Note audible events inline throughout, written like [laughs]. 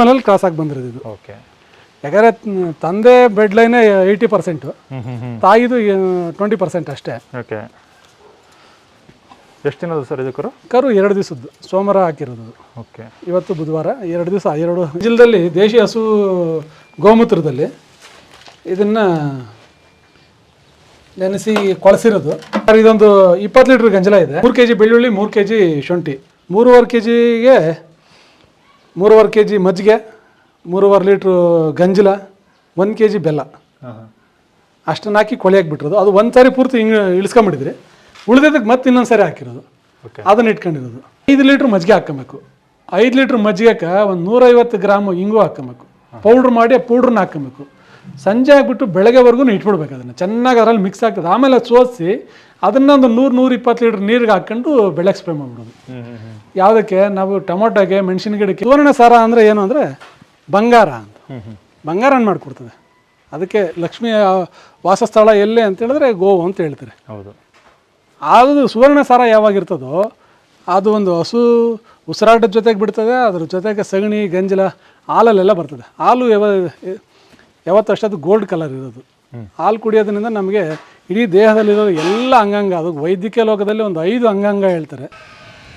ಮನೇಲಿ ಕ್ರಾಸ್ ಆಗಿ ಬಂದಿರೋದು ಇದು. ಓಕೆ. ಯಾಕಂದರೆ ತಂದೆ ಬೆಡ್ ಲೈನೇ ಏಯ್ಟಿ ಪರ್ಸೆಂಟು ತಾಯಿದು ಟ್ವೆಂಟಿ ಪರ್ಸೆಂಟ್ ಅಷ್ಟೇ. ಓಕೆ. ಎಷ್ಟು ದಿನದ ಸರ್ ಇದು ಕರು? ಕರು ಎರಡು ದಿವಸದ್ದು. ಸೋಮವಾರ ಹಾಕಿರೋದು. ಓಕೆ. ಇವತ್ತು ಬುಧವಾರ ಎರಡು ದಿವಸ ಎರಡು ಜಿಲ್ಲೆಯಲ್ಲಿ ದೇಶಿ ಹಸು ಗೋಮೂತ್ರದಲ್ಲಿ ಇದನ್ನು ನೆನೆಸಿ ಕೊಳಸಿರೋದು. ಸರ್, ಇದೊಂದು ಇಪ್ಪತ್ತು ಲೀಟ್ರ್ ಗಂಜಲ ಇದೆ. ಮೂರು ಕೆ ಜಿ ಬೆಳ್ಳುಳ್ಳಿ ಮೂರು ಕೆ ಜಿ ಶುಂಠಿ. ಮೂರುವರೆ ಕೆ ಜಿಗೆ ಮೂರುವರೆ ಕೆ ಜಿ ಮಜ್ಜಿಗೆ ಮೂರುವರೆ ಲೀಟ್ರು ಗಂಜಲ ಒಂದು ಕೆ ಜಿ ಬೆಲ್ಲ ಅಷ್ಟನ್ನು ಹಾಕಿ ಕೊಳೆಯಾಗಿ ಬಿಟ್ಟಿರೋದು ಅದು ಒಂದು ಸಾರಿ ಪೂರ್ತಿ ಹಿಂಗೆ ಇಳಿಸ್ಕೊಂಬಿಟ್ಟಿದ್ರಿ. ಉಳಿದಿದ್ದಕ್ಕೆ ಮತ್ತೆ ಇನ್ನೊಂದು ಸಾರಿ ಹಾಕಿರೋದು. ಅದನ್ನ ಇಟ್ಕೊಂಡಿರೋದು. ಐದು ಲೀಟ್ರ್ ಮಜ್ಜಿಗೆ ಹಾಕ್ಕೊಬೇಕು. ಐದು ಲೀಟ್ರ್ ಮಜ್ಜಿಗೆಗೆ ಒಂದು ನೂರೈವತ್ತು ಗ್ರಾಮ್ ಇಂಗು ಹಾಕ್ಕೊಬೇಕು. ಪೌಡ್ರ್ ಮಾಡಿ ಪೌಡ್ರನ್ನ ಹಾಕ್ಕೊಬೇಕು. ಸಂಜೆ ಆಗಿಬಿಟ್ಟು ಬೆಳಗ್ಗೆವರೆಗೂ ಇಟ್ಬಿಡ್ಬೇಕು ಅದನ್ನು. ಚೆನ್ನಾಗಿ ಅದರಲ್ಲಿ ಮಿಕ್ಸ್ ಆಗ್ತದೆ. ಆಮೇಲೆ ಅದು ಸೋಸಿ ಅದನ್ನ ಒಂದು ನೂರು ನೂರು ಇಪ್ಪತ್ತು ಲೀಟ್ರ್ ನೀರಿಗೆ ಹಾಕ್ಕೊಂಡು ಬೆಳಗ್ಗೆ ಸ್ಪ್ರೇ ಮಾಡ್ಬಿಡೋದು. ಯಾವುದಕ್ಕೆ? ನಾವು ಟೊಮೊಟೊಗೆ ಮೆಣಸಿನ ಗಿಡಕ್ಕೆ. ಸುವರ್ಣ ಸಾರ ಅಂದರೆ ಏನು ಅಂದರೆ ಬಂಗಾರ ಅಂತ. ಬಂಗಾರನ ಮಾಡಿಕೊಡ್ತದೆ? ಅದಕ್ಕೆ ಲಕ್ಷ್ಮಿಯ ವಾಸಸ್ಥಳ ಎಲ್ಲೇ ಅಂತ ಹೇಳಿದ್ರೆ ಗೋವು ಅಂತ ಹೇಳ್ತಾರೆ. ಹೌದು. ಅದು ಸುವರ್ಣ ಸಾರ ಯಾವಾಗಿರ್ತದೋ ಅದು ಒಂದು ಹಸು ಉಸಿರಾಟದ ಜೊತೆಗೆ ಬಿಡ್ತದೆ ಅದ್ರ ಜೊತೆಗೆ ಸಗಣಿ ಗಂಜಲ ಹಾಲಲ್ಲೆಲ್ಲ ಬರ್ತದೆ. ಹಾಲು ಯಾವ ಯಾವತ್ತು ಅಷ್ಟೇ ಅದು ಗೋಲ್ಡ್ ಕಲರ್ ಇರೋದು. ಹಾಲು ಕುಡಿಯೋದ್ರಿಂದ ನಮಗೆ ಇಡೀ ದೇಹದಲ್ಲಿರೋ ಎಲ್ಲ ಅಂಗಾಂಗ ಅದು ವೈದ್ಯಕೀಯ ಲೋಕದಲ್ಲಿ ಒಂದು ಐದು ಅಂಗಾಂಗ ಹೇಳ್ತಾರೆ.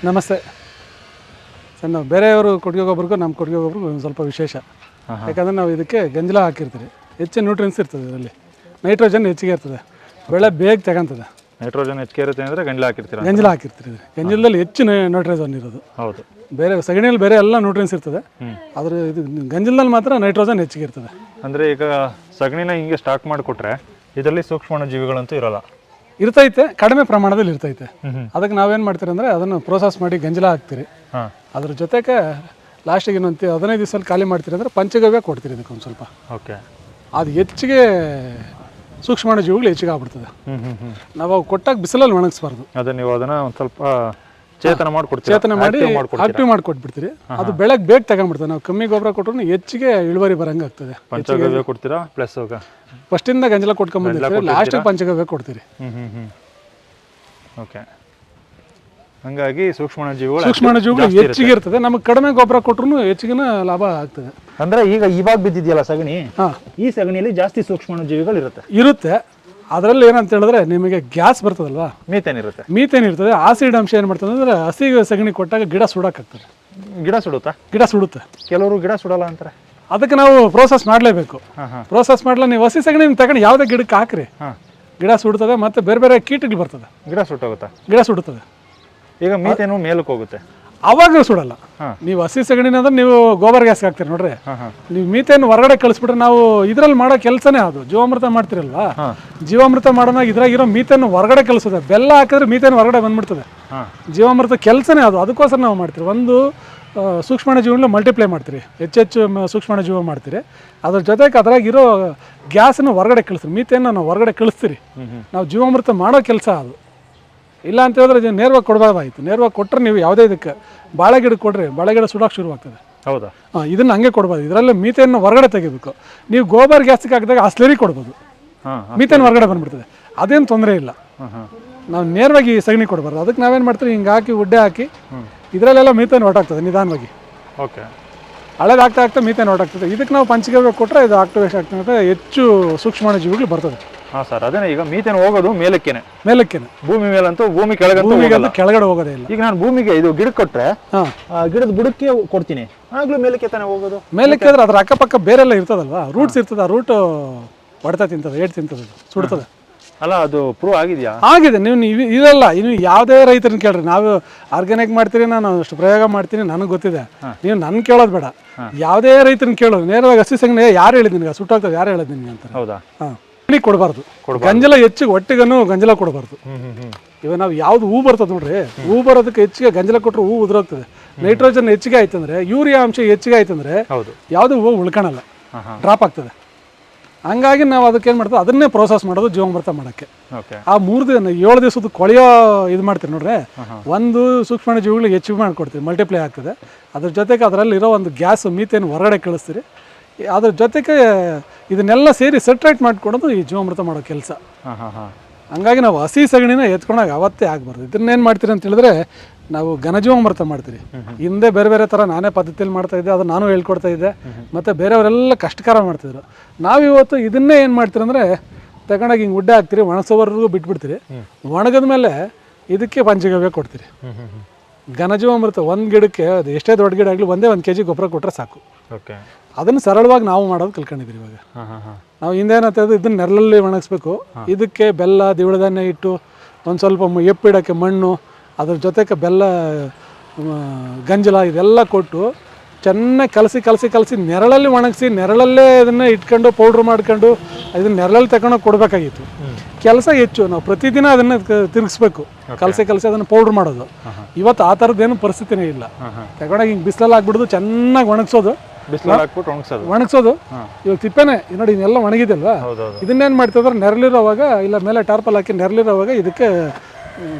ನಮಸ್ತೆ. ಸರ್ ನಾವು ಬೇರೆಯವರು ಕೊಡುಗೆ ಗೊಬ್ಬರಿಗೂ ನಮ್ಮ ಕೊಡುಗೆ ಗೊಬ್ಬರಿಗೂ ಒಂದು ಸ್ವಲ್ಪ ವಿಶೇಷ. ಯಾಕಂದರೆ ನಾವು ಇದಕ್ಕೆ ಗಂಜಲ ಹಾಕಿರ್ತೀವಿ ಹೆಚ್ಚು ನ್ಯೂಟ್ರಿಯನ್ಸ್ ಇರ್ತದೆ ಇದರಲ್ಲಿ. ನೈಟ್ರೋಜನ್ ಹೆಚ್ಚಿಗೆ ಇರ್ತದೆ. ಬೆಳೆ ಬೇಗ ತಗೊಂತದೆ. ನೈಟ್ರೋಜನ್ ಹೆಚ್ಚಿಗೆ ಇರುತ್ತೆ ಅಂದರೆ ಗಂಜಲ ಹಾಕಿರ್ತೀರಾ ಗಂಜಲ ಹಾಕಿರ್ತೀರಿ. ಗಂಜಲದಲ್ಲಿ ಹೆಚ್ಚು ನೈಟ್ರೋಜನ್ ಇರೋದು. ಹೌದು. ಬೇರೆ ಸಗಣಿಯಲ್ಲಿ ಬೇರೆ ಎಲ್ಲ ನ್ಯೂಟ್ರಿಯನ್ಸ್ ಇರ್ತದೆ. ಆದರೆ ಇದು ಗಂಜಲದಲ್ಲಿ ಮಾತ್ರ ನೈಟ್ರೋಜನ್ ಹೆಚ್ಚಿಗೆ ಇರ್ತದೆ. ಅಂದರೆ ಈಗ ಸಗಣಿನ ಹಿಂಗೆ ಸ್ಟಾಕ್ ಮಾಡಿಕೊಟ್ರೆ ಇದರಲ್ಲಿ ಸೂಕ್ಷ್ಮಾಣು ಜೀವಿಗಳಂತೂ ಇರಲ್ಲ. ಇರ್ತೈತೆ ಕಡಿಮೆ ಪ್ರಮಾಣದಲ್ಲಿ ಇರ್ತೈತೆ. ಅದಕ್ಕೆ ನಾವೇನು ಮಾಡ್ತೀರಿ ಅಂದರೆ ಅದನ್ನು ಪ್ರೋಸೆಸ್ ಮಾಡಿ ಗಂಜಲ ಹಾಕ್ತೀರಿ. ಅದ್ರ ಜೊತೆಗೆ ಲಾಸ್ಟಿಗೆ ಇನ್ನೊಂದು ಹದಿನೈದು ದಿವಸದಲ್ಲಿ ಖಾಲಿ ಮಾಡ್ತೀರಿ ಅಂದರೆ ಪಂಚಗವ್ಯ ಕೊಡ್ತೀರಿ ಇದಕ್ಕೆ ಒಂದು ಸ್ವಲ್ಪ. ಓಕೆ ಅದು ಹೆಚ್ಚಿಗೆ ಸೂಕ್ಷ್ಮಾಣು ಜೀವಿಗಳು ಹೆಚ್ಚಿಗೆ ಆಗ್ಬಿಡ್ತದೆ. ನಾವು ಅವು ಕೊಟ್ಟಾಗ ಬಿಸಿಲಲ್ಲಿ ಒಣಗಿಸ್ಬಾರ್ದು. ಅದೇ ನೀವು ಅದನ್ನ ಒಂದು ಸ್ವಲ್ಪ ಚೇತನ ಮಾಡಿಕೊಡ್ತೀವಿ ಚೇತನ ಮಾಡಿ ಆಕ್ಟಿವ್ ಮಾಡಿ ಕೊಟ್ಬಿಡ್ತೀರಿ ಅದು ಬೆಳಗ್ಗೆ ಬೇಗ ತಗೊಂಡ್ಬಿಡ್ತದೆ. ನಾವು ಕಮ್ಮಿ ಗೊಬ್ಬರ ಕೊಟ್ಟರು ಹೆಚ್ಚಿಗೆ ಇಳುವರಿ ಬರಂಗೆ ಆಗ್ತದೆ. ಪಂಚಗವ್ಯ ಕೊಡ್ತೀರಾ? ಪ್ಲಸ್ ಫಸ್ಟಿಂದ ಗಂಜಲ ಕೊಟ್ಕೊಂಡ್ಬಂದಿರ್ತೀರಿ ಲಾಸ್ಟಿಗೆ ಪಂಚಗವ್ಯ ಕೊಡ್ತೀರಿ. ಓಕೆ ಹಂಗಾಗಿ ಸೂಕ್ಷ್ಮಾಣು ಜೀವಿಗಳು ಸೂಕ್ಷ್ಮಾಣು ಜೀವಿಗಳು ಹೆಚ್ಚಿಗೆ ಇರ್ತದೆ. ನಮಗೆ ಕಡಿಮೆ ಗೊಬ್ಬರ ಕೊಟ್ಟರು ಹೆಚ್ಚಿಗೆ ಲಾಭ ಆಗ್ತದೆ. ಅಂದ್ರೆ ಈಗ ಇವಾಗ ಬಿದ್ದಿದೆಯಲ್ಲ ಸಗಣಿ ಈ ಸಗಣಿಯಲ್ಲಿ ಜಾಸ್ತಿ ಸೂಕ್ಷ್ಮಾಣು ಜೀವಿಗಳು ಇರುತ್ತೆ. ಇರುತ್ತೆ ಅದರಲ್ಲಿ ಏನಂತ ಹೇಳಿದ್ರೆ ನಿಮಗೆ ಗ್ಯಾಸ್ ಬರ್ತದಲ್ವಾ? ಮೀತೇನ್ ಇರುತ್ತೆ. ಮೀತೇನ್ ಇರ್ತದೆ. ಆಸಿಡ್ ಅಂಶ ಏನು ಮಾಡ್ತದೆ ಅಂದ್ರೆ ಹಸಿ ಸಗಣಿ ಕೊಟ್ಟಾಗ ಗಿಡ ಸುಡೋಕ್ಕಾಗ್ತದೆ. ಗಿಡ ಸುಡುತ್ತಾ? ಗಿಡ ಸುಡುತ್ತೆ. ಕೆಲವರು ಗಿಡ ಸುಡಲ್ಲ ಅಂತಾರೆ. ಅದಕ್ಕೆ ನಾವು ಪ್ರೋಸೆಸ್ ಮಾಡಲೇಬೇಕು. ಪ್ರೋಸೆಸ್ ಮಾಡಲ್ಲ ನೀವು ಹಸಿ ಸಗಣಿ ತಗೊಂಡು ಯಾವುದೇ ಗಿಡಕ್ಕೆ ಹಾಕ್ರಿ. ಗಿಡ ಸುಡ್ತದೆ ಮತ್ತೆ ಬೇರೆ ಬೇರೆ ಕೀಟಗಳು ಬರ್ತದೆ. ಗಿಡ ಸುಟ್ಟೋಗುತ್ತೆ? ಗಿಡ ಸುಡುತ್ತದೆ ಈಗ ಮೀತೇನು ಮೇಲಕ್ಕೆ ಹೋಗುತ್ತೆ. ಅವಾಗ ಸುಡಲ್ಲ. ನೀವು ಹಸಿ ಸಗಣಿನ ಅಂದ್ರೆ ನೀವು ಗೋಬರ್ ಗ್ಯಾಸ್ ಹಾಕ್ತೀರಿ ನೋಡ್ರಿ. ನೀವು ಮೀಥೇನ್ ಹೊರಗಡೆ ಕಳಿಸ್ಬಿಟ್ರೆ ನಾವು ಇದ್ರಲ್ಲಿ ಮಾಡೋ ಕೆಲಸನೇ ಅದು. ಜೀವಾಮೃತ ಮಾಡ್ತಿರಲ್ವಾ? ಜೀವಾಮೃತ ಮಾಡೋಣ ಇದ್ರಾಗ ಇರೋ ಮೀಥೇನ್ ಹೊರಗಡೆ ಕಳಿಸೋದ ಬೆಲ್ಲ ಹಾಕಿದ್ರೆ ಮೀಥೇನ್ ಹೊರಗಡೆ ಬಂದ್ಬಿಡ್ತದೆ. ಜೀವಾಮೃತ ಕೆಲಸನೇ ಅದು. ಅದಕ್ಕೋಸ್ಕರ ನಾವು ಮಾಡ್ತೀವಿ ಒಂದು ಸೂಕ್ಷ್ಮಣ ಜೀವನ ಮಲ್ಟಿಪ್ಲೈ ಮಾಡ್ತೀರಿ. ಹೆಚ್ಚೆಚ್ಚು ಸೂಕ್ಷ್ಮಣ ಸೂಕ್ಷ್ಮಾಣು ಜೀವ ಮಾಡ್ತೀರಿ. ಅದ್ರ ಜೊತೆಗೆ ಅದ್ರಾಗಿರೋ ಗ್ಯಾಸನ್ನು ಹೊರಗಡೆ ಕಳಿಸ್ತೀರಿ. ಮೀಥೇನ್ ನಾವು ಹೊರಗಡೆ ಕಳಿಸ್ತೀರಿ. ನಾವು ಜೀವಾಮೃತ ಮಾಡೋ ಕೆಲಸ ಅದು. ಇಲ್ಲ ಅಂತ ಹೇಳಿದ್ರೆ ನೇರವಾಗಿ ಕೊಡಬಾರ್ದಾಯ್ತು. ನೇರವಾಗಿ ಕೊಟ್ಟರೆ ನೀವು ಯಾವುದೇ ಇದಕ್ಕೆ ಬಾಳೆ ಗಿಡಕ್ಕೆ ಕೊಡ್ರಿ ಬಾಳೆ ಗಿಡ ಸುಡೋಕೆ ಶುರುವಾಗ್ತದೆ ಹೌದಾ? ಹಾಂ ಇದನ್ನು ಹಂಗೆ ಕೊಡ್ಬೋದು ಇದರಲ್ಲಿ ಮೀಥೇನ್ ಹೊರಗಡೆ ತೆಗಿಬೇಕು. ನೀವು ಗೋಬರ್ ಗ್ಯಾಸ್ಗೆ ಹಾಕಿದಾಗ ಅಸ್ಲೇರಿ ಕೊಡ್ಬೋದು. ಮೀಥೇನ್ ಹೊರಗಡೆ ಬಂದ್ಬಿಡ್ತದೆ. ಅದೇನು ತೊಂದರೆ ಇಲ್ಲ. ನಾವು ನೇರವಾಗಿ ಸಗಣಿ ಕೊಡಬಾರ್ದು. ಅದಕ್ಕೆ ನಾವೇನು ಮಾಡ್ತೀವಿ? ಹಿಂಗೆ ಹಾಕಿ ಉಡ್ಡೆ ಹಾಕಿ ಇದರಲ್ಲೆಲ್ಲ ಮೀಥೇನ್ ಹೊರಟಾಗ್ತದೆ ನಿಧಾನವಾಗಿ. ಓಕೆ. ಹಳೇದು ಆಗ್ತಾ ಆಗ್ತಾ ಮೀಥೇನ್ ಹೊರಟಾಗ್ತದೆ. ಇದಕ್ಕೆ ನಾವು ಪಂಚಗವ್ಯ ಕೊಟ್ಟರೆ ಇದು ಆಕ್ಟಿವೇಶನ್ ಆಗ್ತದೆ. ಹೆಚ್ಚು ಸೂಕ್ಷ್ಮಾಣು ಜೀವಿಗಳು ಬರ್ತದೆ. ಹಾಂ ಸರ್ ಅದೇ ಈಗ ಮೀಥೇನ್ ಹೋಗೋದು ಮೇಲಕ್ಕೇನೆ. ಮೇಲಕ್ಕೇನೆ. ಭೂಮಿ ಮೇಲಂತೂ ಭೂಮಿ ಕೆಳಗಂತೂ ಹೋಗಲ್ಲ. ಕೆಳಗಡೆ ಹೋಗೋದೇ ಇಲ್ಲ. ಈಗ ನಾನು ಭೂಮಿಗೆ ಇದು ಗಿಡ ಕೊಟ್ರೆ ಹಾಂ. ಆ ಗಿಡದ ಬುಡಕ್ಕೆ ಕೊಡ್ತೀನಿ. ಆಗ್ಲೂ ಮೇಲಕ್ಕೆ ತಾನೇ ಹೋಗೋದು? ಮೇಲಕ್ಕೆ ಅಂದ್ರೆ ಅದ್ರ ಅಕ್ಕಪಕ್ಕ ಬೇರೆಲ್ಲ ಇರ್ತದಲ್ವಾ? ರೂಟ್ಸ್ ಇರ್ತದೆ ಆ ರೂಟು ಹೊಡೆತ ತಿಂತದೆ ಏಟ್ ತಿಂತದೆ ಅದು, ಸುಡ್ತದೆ ಅಲ್ಲ ಅದು ಪ್ರೂವ್ ಆಗಿದೆಯಾ? ಆಗಿದೆ. ನೀವು ನೀವು ಇದಲ್ಲ ಇನ್ನು ಯಾವುದೇ ರೈತರನ್ನ ಕೇಳ್ರಿ. ನಾವು ಆರ್ಗ್ಯಾನಿಕ್ ಮಾಡ್ತೀರಿ ನಾನು ಅಷ್ಟು ಪ್ರಯೋಗ ಮಾಡ್ತೀನಿ ನನಗೆ ಗೊತ್ತಿದೆ. ನೀವು ನನ್ನ ಕೇಳೋದು ಬೇಡ. ಯಾವುದೇ ರೈತರನ್ನ ಕೇಳೋದು ನೇರವಾಗಿ ಹಸಿ ಸಂಗ್ನೆ ಯಾರು ಹೇಳಿದ್ ನಿನಗೆ? ಸುಟ್ಟೋಗ್ತದೆ ಯಾರು ಹೇಳಿದ್ ನಿನಗೆ ಅಂತ. ಹೌದಾ? ಹಾಂ. ಕೊಡಬಾರ್ದು. ಗಂಜಲ ಹೆಚ್ಚಿಗೆ ಒಟ್ಟಿಗನು ಗಂಜಲ ಕೊಡಬಾರ್ದು. ಇವ ಇವಾಗ ನಾವು ಯಾವ್ದು ಹೂ ಬರ್ತದೆ ನೋಡ್ರಿ ಹೂ ಬರೋದಕ್ಕೆ ಹೆಚ್ಚಿಗೆ ಗಂಜಲ ಕೊಟ್ಟರೆ ಹೂ ಉದುರೋಗ್ತದೆ. ನೈಟ್ರೋಜನ್ ಹೆಚ್ಚಿಗೆ ಆಯ್ತಂದ್ರೆ ಯೂರಿಯಾ ಅಂಶ ಹೆಚ್ಚಿಗೆ ಆಯ್ತಂದ್ರೆ ಯಾವುದು ಹೂವು ಉಳ್ಕೊಳಲ್ಲ ಡ್ರಾಪ್ ಆಗ್ತದೆ. ಹಂಗಾಗಿ ನಾವು ಅದಕ್ಕೆ ಏನು ಮಾಡ್ತೀವಿ ಅದನ್ನೇ ಪ್ರೋಸೆಸ್ ಮಾಡೋದು ಜೀವಾಮೃತ ಮಾಡೋಕ್ಕೆ. ಆ ಮೂರು ದಿನ ಏಳು ದಿವಸದ ಕೊಳೆಯೋ ಇದು ಮಾಡ್ತೀರಿ ನೋಡ್ರಿ ಒಂದು ಸೂಕ್ಷ್ಮ ಜೀವಿಗಳಿಗೆ ಹೆಚ್ಚಿಗೆ ಮಾಡಿಕೊಡ್ತೀವಿ ಮಲ್ಟಿಪ್ಲೈ ಆಗ್ತದೆ. ಅದ್ರ ಜೊತೆಗೆ ಅದರಲ್ಲಿರೋ ಒಂದು ಗ್ಯಾಸ್ ಮೀಥೇನ್ ಹೊರಗಡೆ ಕಳಿಸ್ತೀರಿ. ಅದ್ರ ಜೊತೆಗೆ ಇದನ್ನೆಲ್ಲ ಸೇರಿ ಸೆಟ್ರೇಟ್ ಮಾಡ್ಕೊಡೋದು ಈ ಜೀವಾಮೃತ ಮಾಡೋ ಕೆಲಸ. ಹಾಂ ಹಾಂ ಹಾಂ. ಹಂಗಾಗಿ ನಾವು ಹಸಿ ಸಗಣಿನ ಎತ್ಕೊಂಡಾಗ ಅವತ್ತೇ ಆಗ್ಬಾರ್ದು. ಇದನ್ನೇನು ಮಾಡ್ತೀರಿ ಅಂತ ಹೇಳಿದ್ರೆ ನಾವು ಘನಜೀವಾಮೃತ ಮಾಡ್ತೀರಿ. ಹಿಂದೆ ಬೇರೆ ಬೇರೆ ಥರ ನಾನೇ ಪದ್ಧತಿಯಲ್ಲಿ ಮಾಡ್ತಾ ಇದ್ದೆ ಅದು ನಾನು ಹೇಳ್ಕೊಡ್ತಾ ಇದ್ದೆ ಮತ್ತು ಬೇರೆಯವರೆಲ್ಲ ಕಷ್ಟಕರ ಮಾಡ್ತಿದ್ರು. ನಾವಿವತ್ತು ಇದನ್ನೇ ಏನು ಮಾಡ್ತೀರಿ ಅಂದರೆ ತಗೊಂಡಾಗ ಹಿಂಗೆ ಉಡ್ಡೆ ಹಾಕ್ತೀರಿ ಒಣಸೋವರೆಗೂ ಬಿಟ್ಬಿಡ್ತೀರಿ. ಒಣಗಿದ ಮೇಲೆ ಇದಕ್ಕೆ ಪಂಚಗವ್ಯ ಕೊಡ್ತೀರಿ. ಘನ ಜೀವಾಮೃತ ಹ್ಞೂ ಘನಜೀವಾಮೃತ ಒಂದು ಗಿಡಕ್ಕೆ ಅದು ಎಷ್ಟೇ ದೊಡ್ಡ ಗಿಡ ಆಗಲಿ ಒಂದೇ ಒಂದು ಕೆ ಜಿ ಗೊಬ್ಬರ ಕೊಟ್ಟರೆ ಸಾಕು. ಓಕೆ. ಅದನ್ನು ಸರಳವಾಗಿ ನಾವು ಮಾಡೋದು ಕಲ್ಕೊಂಡಿದ್ದೀರಿ ಇವಾಗ. ನಾವು ಹಾಂ ಹಾಂ. ನಾವು ಹಿಂದೇನಂತ ಇದನ್ನ ನೆರಳಲ್ಲಿ ಒಣಗಿಸ್ಬೇಕು. ಇದಕ್ಕೆ ಬೆಲ್ಲ ದಿವಳಧಾನ್ಯ ಇಟ್ಟು ಒಂದು ಸ್ವಲ್ಪ ಎಪ್ಪಿಡೋಕ್ಕೆ ಮಣ್ಣು ಅದ್ರ ಜೊತೆಗೆ ಬೆಲ್ಲ ಗಂಜಲ ಇದೆಲ್ಲ ಕೊಟ್ಟು ಚೆನ್ನಾಗಿ ಕಲಸಿ ಕಲಸಿ ಕಲಸಿ ನೆರಳಲ್ಲಿ ಒಣಗಿಸಿ ನೆರಳಲ್ಲೇ ಅದನ್ನು ಇಟ್ಕೊಂಡು ಪೌಡ್ರ್ ಮಾಡ್ಕೊಂಡು ಇದನ್ನ ನೆರಳಲ್ಲಿ ತಗೊಂಡೋಗಿ ಕೊಡಬೇಕಾಗಿತ್ತು. ಕೆಲಸ ಹೆಚ್ಚು ನಾವು ಪ್ರತಿದಿನ ಅದನ್ನು ತಿರುಗಿಸ್ಬೇಕು. ಕಲಸಿ ಕಲಸಿ ಅದನ್ನು ಪೌಡ್ರ್ ಮಾಡೋದು. ಇವತ್ತು ಆ ಥರದ್ದೇನು ಪರಿಸ್ಥಿತಿನೇ ಇಲ್ಲ. ತಗೊಂಡೋಗಿ ಹಿಂಗೆ ಬಿಸಿಲಲ್ಲಿ ಹಾಕ್ಬಿಡೋದು ಚೆನ್ನಾಗಿ ಒಣಗಿಸೋದು. ಬಿಸಿಲಲ್ಲಿ ಹಾಕ್ಬಿಟ್ಟು ಒಣಗ್ಸೋದು. ಒಣಗಿಸೋದು? ಇವಾಗ ತಿಪ್ಪೆನೆ ನೋಡಿ ಇದೆಲ್ಲ ಒಣಗಿದಲ್ವಾ ಅಲ್ವಾ ಇದನ್ನೇನು ಮಾಡ್ತಿದ್ರೆ? ನೆರಳಿರೋವಾಗ ಇಲ್ಲ ಮೇಲೆ ಟಾರ್ಪಲ್ ಹಾಕಿ ನೆರಳಿರೋವಾಗ ಇದಕ್ಕೆ